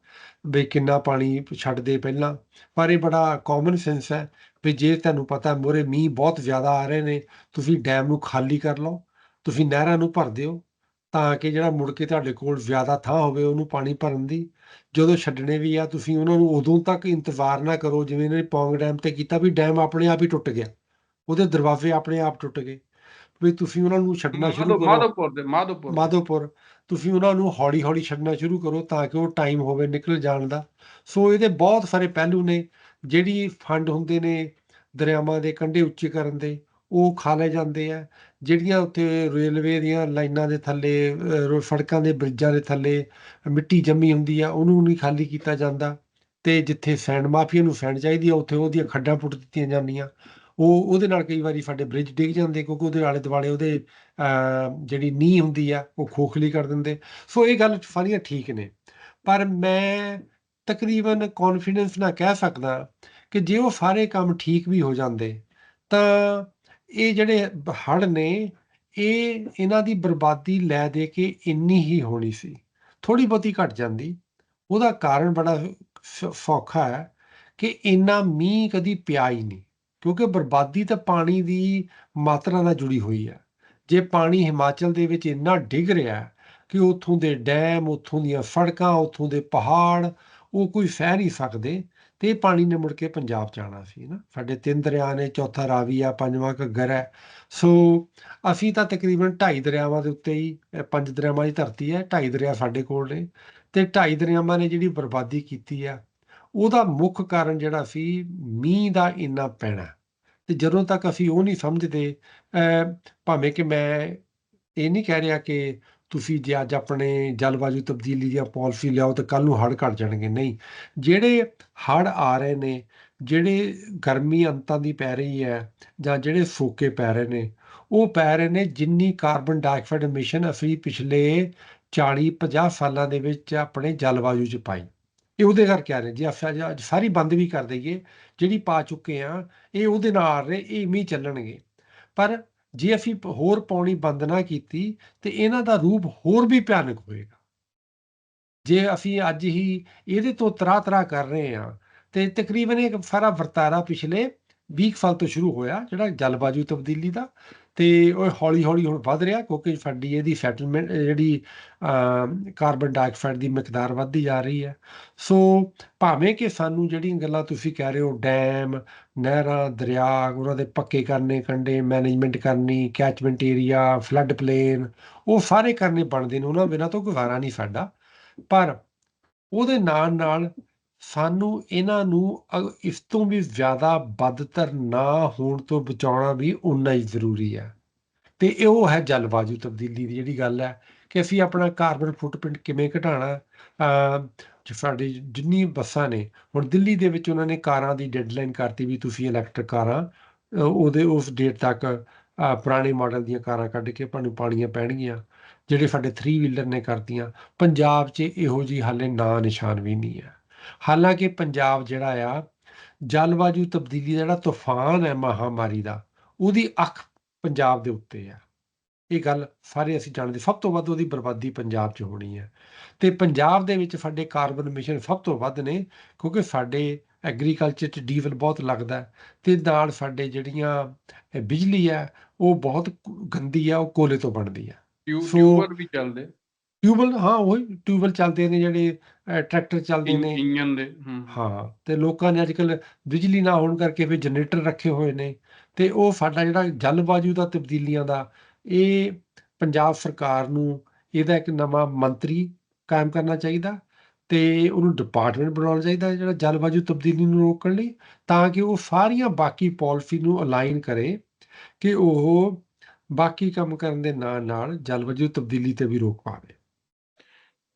ਵੀ ਕਿੰਨਾ ਪਾਣੀ ਛੱਡਦੇ ਪਹਿਲਾਂ। ਪਰ ਇਹ ਬੜਾ ਕਾਮਨ ਸੈਂਸ ਹੈ ਵੀ ਜੇ ਤੁਹਾਨੂੰ ਪਤਾ ਮੋਰੇ ਮੀਂਹ ਬਹੁਤ ਜ਼ਿਆਦਾ ਆ ਰਹੇ ਨੇ, ਤੁਸੀਂ ਡੈਮ ਨੂੰ ਖਾਲੀ ਕਰ ਲਓ, ਤੁਸੀਂ ਨਹਿਰਾਂ ਨੂੰ ਭਰ ਦਿਓ ਤਾਂ ਕਿ ਜਿਹੜਾ ਮੁੜ ਕੇ ਤੁਹਾਡੇ ਕੋਲ ਜ਼ਿਆਦਾ ਥਾਂ ਹੋਵੇ ਉਹਨੂੰ ਪਾਣੀ ਭਰਨ ਦੀ। ਜਦੋਂ ਛੱਡਣੇ ਵੀ ਆ ਤੁਸੀਂ ਉਹਨਾਂ ਨੂੰ ਉਦੋਂ ਤੱਕ ਇੰਤਜ਼ਾਰ ਨਾ ਕਰੋ ਜਿਵੇਂ ਇਹਨਾਂ ਨੇ ਪੌਂਗ ਡੈਮ ਤੇ ਕੀਤਾ ਵੀ ਡੈਮ ਆਪਣੇ ਆਪ ਹੀ ਟੁੱਟ ਗਿਆ। ਉਹਦੇ ਦਰਵਾਜ਼ੇ ਆਪਣੇ ਆਪ ਟੁੱਟ ਗਏ। ਵੀ ਤੁਸੀਂ ਉਹਨਾਂ ਨੂੰ ਛੱਡਣਾ ਸ਼ੁਰੂ ਕਰੋ। ਮਾਧੋਪੁਰ ਦੇ ਮਾਧੋਪੁਰ। ਮਾਧੋਪੁਰ। ਤੁਸੀਂ ਉਹਨਾਂ ਨੂੰ ਹੌਲੀ ਹੌਲੀ ਛੱਡਣਾ ਸ਼ੁਰੂ ਕਰੋ ਤਾਂ ਕਿ ਉਹ ਟਾਈਮ ਹੋਵੇ ਨਿਕਲ ਜਾਣ ਦਾ। ਸੋ ਇਹਦੇ ਬਹੁਤ ਸਾਰੇ ਪਹਿਲੂ ਨੇ ਜਿਹੜੀ ਫੰਡ ਹੁੰਦੇ ਨੇ ਦਰਿਆਵਾਂ ਦੇ ਕੰਢੇ ਉੱਚੇ ਕਰਨ ਦੇ ਉਹ ਖਾ ਲਏ ਜਾਂਦੇ ਆ। ਜਿਹੜੀਆਂ ਉੱਥੇ ਰੇਲਵੇ ਦੀਆਂ ਲਾਈਨਾਂ ਦੇ ਥੱਲੇ ਸੜਕਾਂ ਦੇ ਬ੍ਰਿਜਾਂ ਦੇ ਥੱਲੇ ਮਿੱਟੀ ਜੰਮੀ ਹੁੰਦੀ ਆ, ਉਹਨੂੰ ਨਹੀਂ ਖਾਲੀ ਕੀਤਾ ਜਾਂਦਾ ਤੇ ਜਿੱਥੇ ਸੈਂਡ, ਮਾਫੀਆ ਨੂੰ ਸੈਂਡ ਚਾਹੀਦੀ ਆ, ਉੱਥੇ ਉਹਦੀਆਂ ਖੱਡਾਂ ਪੁੱਟ ਦਿੱਤੀਆਂ ਜਾਂਦੀਆਂ। ਉਹ, ਉਹਦੇ ਨਾਲ ਕਈ ਵਾਰੀ ਸਾਡੇ ਬ੍ਰਿਜ ਡਿੱਗ ਜਾਂਦੇ ਕਿਉਂਕਿ ਉਹਦੇ ਆਲੇ ਦੁਆਲੇ ਉਹਦੇ ਜਿਹੜੀ ਨੀਂਹ ਹੁੰਦੀ ਆ, ਉਹ ਖੋਖਲੀ ਕਰ ਦਿੰਦੇ। ਸੋ ਇਹ ਗੱਲ ਸਾਰੀਆਂ ਠੀਕ ਨੇ। ਪਰ ਮੈਂ ਤਕਰੀਬਨ ਕੌਨਫੀਡੈਂਸ ਨਾਲ ਕਹਿ ਸਕਦਾ ਕਿ ਜੇ ਉਹ ਸਾਰੇ ਕੰਮ ਠੀਕ ਵੀ ਹੋ ਜਾਂਦੇ, ਤਾਂ ਇਹ ਜਿਹੜੇ ਹੜ੍ਹ ਨੇ, ਇਹ ਇਹਨਾਂ ਦੀ ਬਰਬਾਦੀ ਲੈ ਦੇ ਕੇ ਇੰਨੀ ਹੀ ਹੋਣੀ ਸੀ। ਥੋੜੀ ਬਹੁਤੀ ਘਟ ਜਾਂਦੀ। ਉਹਦਾ ਕਾਰਨ ਬੜਾ ਸ- ਸੌਖਾ ਹੈ ਕਿ ਇੰਨਾ ਮੀਂਹ ਕਦੀ ਪਿਆ ਹੀ ਨਹੀਂ, ਕਿਉਂਕਿ ਬਰਬਾਦੀ ਤਾਂ ਪਾਣੀ ਦੀ ਮਾਤਰਾ ਨਾਲ ਜੁੜੀ ਹੋਈ ਹੈ। ਜੇ ਪਾਣੀ ਹਿਮਾਚਲ ਦੇ ਵਿੱਚ ਇੰਨਾ ਡਿੱਗ ਰਿਹਾ ਕਿ ਉੱਥੋਂ ਦੇ ਡੈਮ, ਉੱਥੋਂ ਦੀਆਂ ਸੜਕਾਂ, ਉੱਥੋਂ ਦੇ ਪਹਾੜ, ਉਹ ਕੋਈ ਸਹਿ ਨਹੀਂ ਸਕਦੇ ਤੇ ਇਹ ਪਾਣੀ ਨੇ ਮੁੜ ਕੇ ਪੰਜਾਬ ਚ ਆਉਣਾ ਸੀ ਨਾ ਸਾਡੇ ਤਿੰਨ ਦਰਿਆ ਨੇ, ਚੌਥਾ ਰਾਵੀ ਆ, ਪੰਜਵਾਂ ਘੱਗਰ ਹੈ। ਸੋ ਅਸੀਂ ਤਾਂ ਤਕਰੀਬਨ ਢਾਈ ਦਰਿਆਵਾਂ ਦੇ ਉੱਤੇ ਹੀ ਪੰਜ ਦਰਿਆਵਾਂ ਦੀ ਧਰਤੀ ਹੈ, ਢਾਈ ਦਰਿਆ ਸਾਡੇ ਕੋਲ ਨੇ। ਤੇ ਢਾਈ ਦਰਿਆਵਾਂ ਨੇ ਜਿਹੜੀ ਬਰਬਾਦੀ ਕੀਤੀ ਆ, ਉਹਦਾ ਮੁੱਖ ਕਾਰਨ ਜਿਹੜਾ ਸੀ, ਮੀਂਹ ਦਾ ਇੰਨਾ ਪੈਣਾ। ਤੇ ਜਦੋਂ ਤੱਕ ਅਸੀਂ ਉਹ ਨਹੀਂ ਸਮਝਦੇ ਭਾਵੇਂ ਕਿ ਮੈਂ ਇਹ ਨਹੀਂ ਕਹਿ ਰਿਹਾ ਕਿ ਤੁਸੀਂ ਜੇ ਅੱਜ ਆਪਣੇ ਜਲਵਾਯੂ ਤਬਦੀਲੀ ਦੀਆਂ ਪਾਲਿਸੀ ਲਿਆਓ ਤਾਂ ਕੱਲ ਨੂੰ ਹੜ੍ਹ ਘਟ ਜਾਣਗੇ। ਨਹੀਂ, ਜਿਹੜੇ ਹੜ੍ਹ ਆ ਰਹੇ ਨੇ, ਜਿਹੜੇ ਗਰਮੀ ਅੰਤਾਂ ਦੀ ਪੈ ਰਹੀ ਹੈ ਜਾਂ ਜਿਹੜੇ ਸੋਕੇ ਪੈ ਰਹੇ ਨੇ, ਉਹ ਪੈ ਰਹੇ ਨੇ ਜਿੰਨੀ ਕਾਰਬਨ ਡਾਈਆਕਸਾਈਡ ਐਮਿਸ਼ਨ ਅਸੀਂ ਪਿਛਲੇ 40 50 ਸਾਲਾਂ ਦੇ ਵਿੱਚ ਆਪਣੇ ਜਲਵਾਯੂ 'ਚ ਪਾਈ। ਇਹ ਉਹਦੇ ਕਰਕੇ ਆ ਰਹੇ ਜੇ ਆਪਾਂ ਅੱਜ- ਅੱਜ ਸਾਰੀ ਬੰਦ ਵੀ ਕਰ ਦਈਏ, ਜਿਹੜੀ ਪਾ ਚੁੱਕੇ ਆ ਇਹ ਉਹਦੇ ਨਾਲ ਆ ਰਹੇ, ਇਹ ਇਵੇਂ ਚੱਲਣਗੇ। ਪਰ ਜੇ ਅਸੀਂ ਹੋਰ ਪਾਉਣੀ ਬੰਦ ਨਾ ਕੀਤੀ ਤੇ ਇਹਨਾਂ ਦਾ ਰੂਪ ਹੋਰ ਵੀ ਭਿਆਨਕ ਹੋਏਗਾ। ਜੇ ਅਸੀਂ ਅੱਜ ਹੀ ਇਹਦੇ ਤੋਂ ਤਰਾ ਤਰਾ ਕਰ ਰਹੇ ਹਾਂ ਤੇ ਤਕਰੀਬਨ ਇਹ ਸਾਰਾ ਵਰਤਾਰਾ ਪਿਛਲੇ 20 ਸਾਲ ਤੋਂ ਸ਼ੁਰੂ ਹੋਇਆ ਜਿਹੜਾ ਜਲਵਾਯੂ ਤਬਦੀਲੀ ਦਾ ਤੇ ਉਹ ਹੌਲੀ ਹੌਲੀ ਹੁਣ ਵੱਧ ਰਿਹਾ ਕਿਉਂਕਿ ਸਾਡੀ ਇਹਦੀ ਸੈਟਲਮੈਂਟ ਜਿਹੜੀ ਕਾਰਬਨ ਡਾਈਆਕਸਾਈਡ ਦੀ ਮਿਕਦਾਰ ਵੱਧਦੀ ਜਾ ਰਹੀ ਹੈ। ਸੋ ਭਾਵੇਂ ਕਿ ਸਾਨੂੰ ਜਿਹੜੀਆਂ ਗੱਲਾਂ ਤੁਸੀਂ ਕਹਿ ਰਹੇ ਹੋ ਡੈਮ ਨਹਿਰਾਂ, ਦਰਿਆ, ਉਹਨਾਂ ਦੇ ਪੱਕੇ ਕਰਨੇ, ਕੰਡੇ ਮੈਨੇਜਮੈਂਟ ਕਰਨੀ ਕੈਚਮੈਂਟ ਏਰੀਆ ਫਲੱਡ ਪਲੇਨ ਉਹ ਸਾਰੇ ਕਰਨੇ ਬਣਦੇ ਨੇ, ਉਹਨਾਂ ਬਿਨਾਂ ਤਾਂ ਗੁਜ਼ਾਰਾ ਨਹੀਂ ਸਾਡਾ। ਪਰ ਉਹਦੇ ਨਾਲ ਨਾਲ ਸਾਨੂੰ ਇਹਨਾਂ ਨੂੰ ਅ- ਇਸ ਤੋਂ ਵੀ ਜ਼ਿਆਦਾ ਬਦਤਰ ਨਾ ਹੋਣ ਤੋਂ ਬਚਾਉਣਾ ਵੀ ਉਨਾ ਹੀ ਜ਼ਰੂਰੀ ਹੈ। ਤੇ ਇਹ ਉਹ ਹੈ ਜਲਵਾਯੂ ਤਬਦੀਲੀ ਦੀ ਜਿਹੜੀ ਗੱਲ ਹੈ ਕਿ ਅਸੀਂ ਆਪਣਾ ਕਾਰਬਨ ਫੁੱਟਪ੍ਰਿੰਟ ਕਿਵੇਂ ਘਟਾਣਾ ਅ ਸਾਡੀ ਜਿੰਨੀ ਬੱਸਾਂ ਨੇ ਹੁਣ ਦਿੱਲੀ ਦੇ ਵਿੱਚ ਉਹਨਾਂ ਨੇ ਕਾਰਾਂ ਦੀ ਡੈਡਲਾਈਨ ਕਰਤੀ ਵੀ ਤੁਸੀਂ ਇਲੈਕਟ੍ਰਿਕ ਕਾਰਾਂ ਅ, ਉਹਦੇ ਉਸ ਡੇਟ ਤੱਕ ਅ, ਪੁਰਾਣੇ ਮਾਡਲ ਦੀਆਂ ਕਾਰਾਂ ਕੱਢ ਕੇ ਤੁਹਾਨੂੰ ਪਾਣੀਆਂ ਪੈਣਗੀਆਂ ਜਿਹੜੇ ਸਾਡੇ 3 ਵੀਲਰ ਨੇ ਕਰਤੀਆਂ। ਪੰਜਾਬ 'ਚ ਇਹੋ ਜੀ ਹਾਲੇ ਨਾਂ ਨਿਸ਼ਾਨ ਵੀ ਨਹੀਂ ਹੈ। ਹਾਲਾਂਕਿ ਪੰਜਾਬ ਜਿਹੜਾ ਆ ਜਲਵਾਯੂ ਤਬਦੀਲੀ ਦਾ ਜਿਹੜਾ ਤੂਫਾਨ ਹੈ ਮਹਾਮਾਰੀ ਦਾ ਉਹਦੀ ਅੱਖ ਪੰਜਾਬ ਦੇ ਉੱਤੇ ਆ। ਇਹ ਗੱਲ ਸਾਰੇ ਅਸੀਂ ਜਾਣਦੇ ਸਭ ਤੋਂ ਵੱਧ ਉਹਦੀ ਬਰਬਾਦੀ ਪੰਜਾਬ 'ਚ ਹੋਣੀ ਹੈ। ਤੇ ਪੰਜਾਬ ਦੇ ਵਿੱਚ ਸਾਡੇ ਕਾਰਬਨ ਮਿਸ਼ਨ ਸਭ ਤੋਂ ਵੱਧ ਨੇ ਕਿਉਂਕਿ ਸਾਡੇ ਐਗਰੀਕਲਚਰ 'ਚ ਡੀਜ਼ਲ ਬਹੁਤ ਲੱਗਦਾ ਹੈ ਤੇ ਨਾਲ ਸਾਡੇ ਜਿਹੜੀਆਂ ਬਿਜਲੀ ਹੈ ਉਹ ਬਹੁਤ ਗੰਦੀ ਆ ਉਹ ਕੋਲੇ ਤੋਂ ਬਣਦੀ ਹੈ। ਟਿਊਬਰ ਵੀ ਚੱਲਦੇ। ਟਿਊਬਲ ਹਾਂ ਉਹੀ ਟਿਊਬਲ ਚੱਲਦੇ ਨੇ ਜਿਹੜੇ ਅਹ, ਟਰੈਕਟਰ ਚੱਲਦੇ ਨੇ। ਇੰਜਨ ਦੇ ਹੂੰ। ਹਾਂ ਤੇ ਲੋਕਾਂ ਨੇ ਅੱਜਕੱਲ ਬਿਜਲੀ ਨਾ ਹੋਣ ਕਰਕੇ ਫਿਰ ਜਨਰੇਟਰ ਰੱਖੇ ਹੋਏ ਨੇ। ਤੇ ਉਹ ਸਾਡਾ ਜਿਹੜਾ ਜਲਵਾਯੂ ਦਾ ਤਬਦੀਲੀਆਂ ਦਾ ਇਹ ਪੰਜਾਬ ਸਰਕਾਰ ਨੂੰ ਇਹਦਾ ਇੱਕ ਨਵਾਂ ਮੰਤਰੀ ਕਾਇਮ ਕਰਨਾ ਚਾਹੀਦਾ ਤੇ ਉਹਨੂੰ ਡਿਪਾਰਟਮੈਂਟ ਬਣਾਉਣਾ ਚਾਹੀਦਾ ਜਿਹੜਾ ਜਲਵਾਯੂ ਤਬਦੀਲੀ ਨੂੰ ਰੋਕਣ ਲਈ ਤਾਂ ਕਿ ਉਹ ਸਾਰੀਆਂ ਬਾਕੀ ਪਾਲਿਸੀ ਨੂੰ ਅਲਾਈਨ ਕਰੇ ਕਿ ਉਹ ਬਾਕੀ ਕੰਮ ਕਰਨ ਦੇ ਨਾਲ ਨਾਲ ਜਲਵਾਯੂ ਤਬਦੀਲੀ ਤੇ ਵੀ ਰੋਕ ਪਾਵੇ।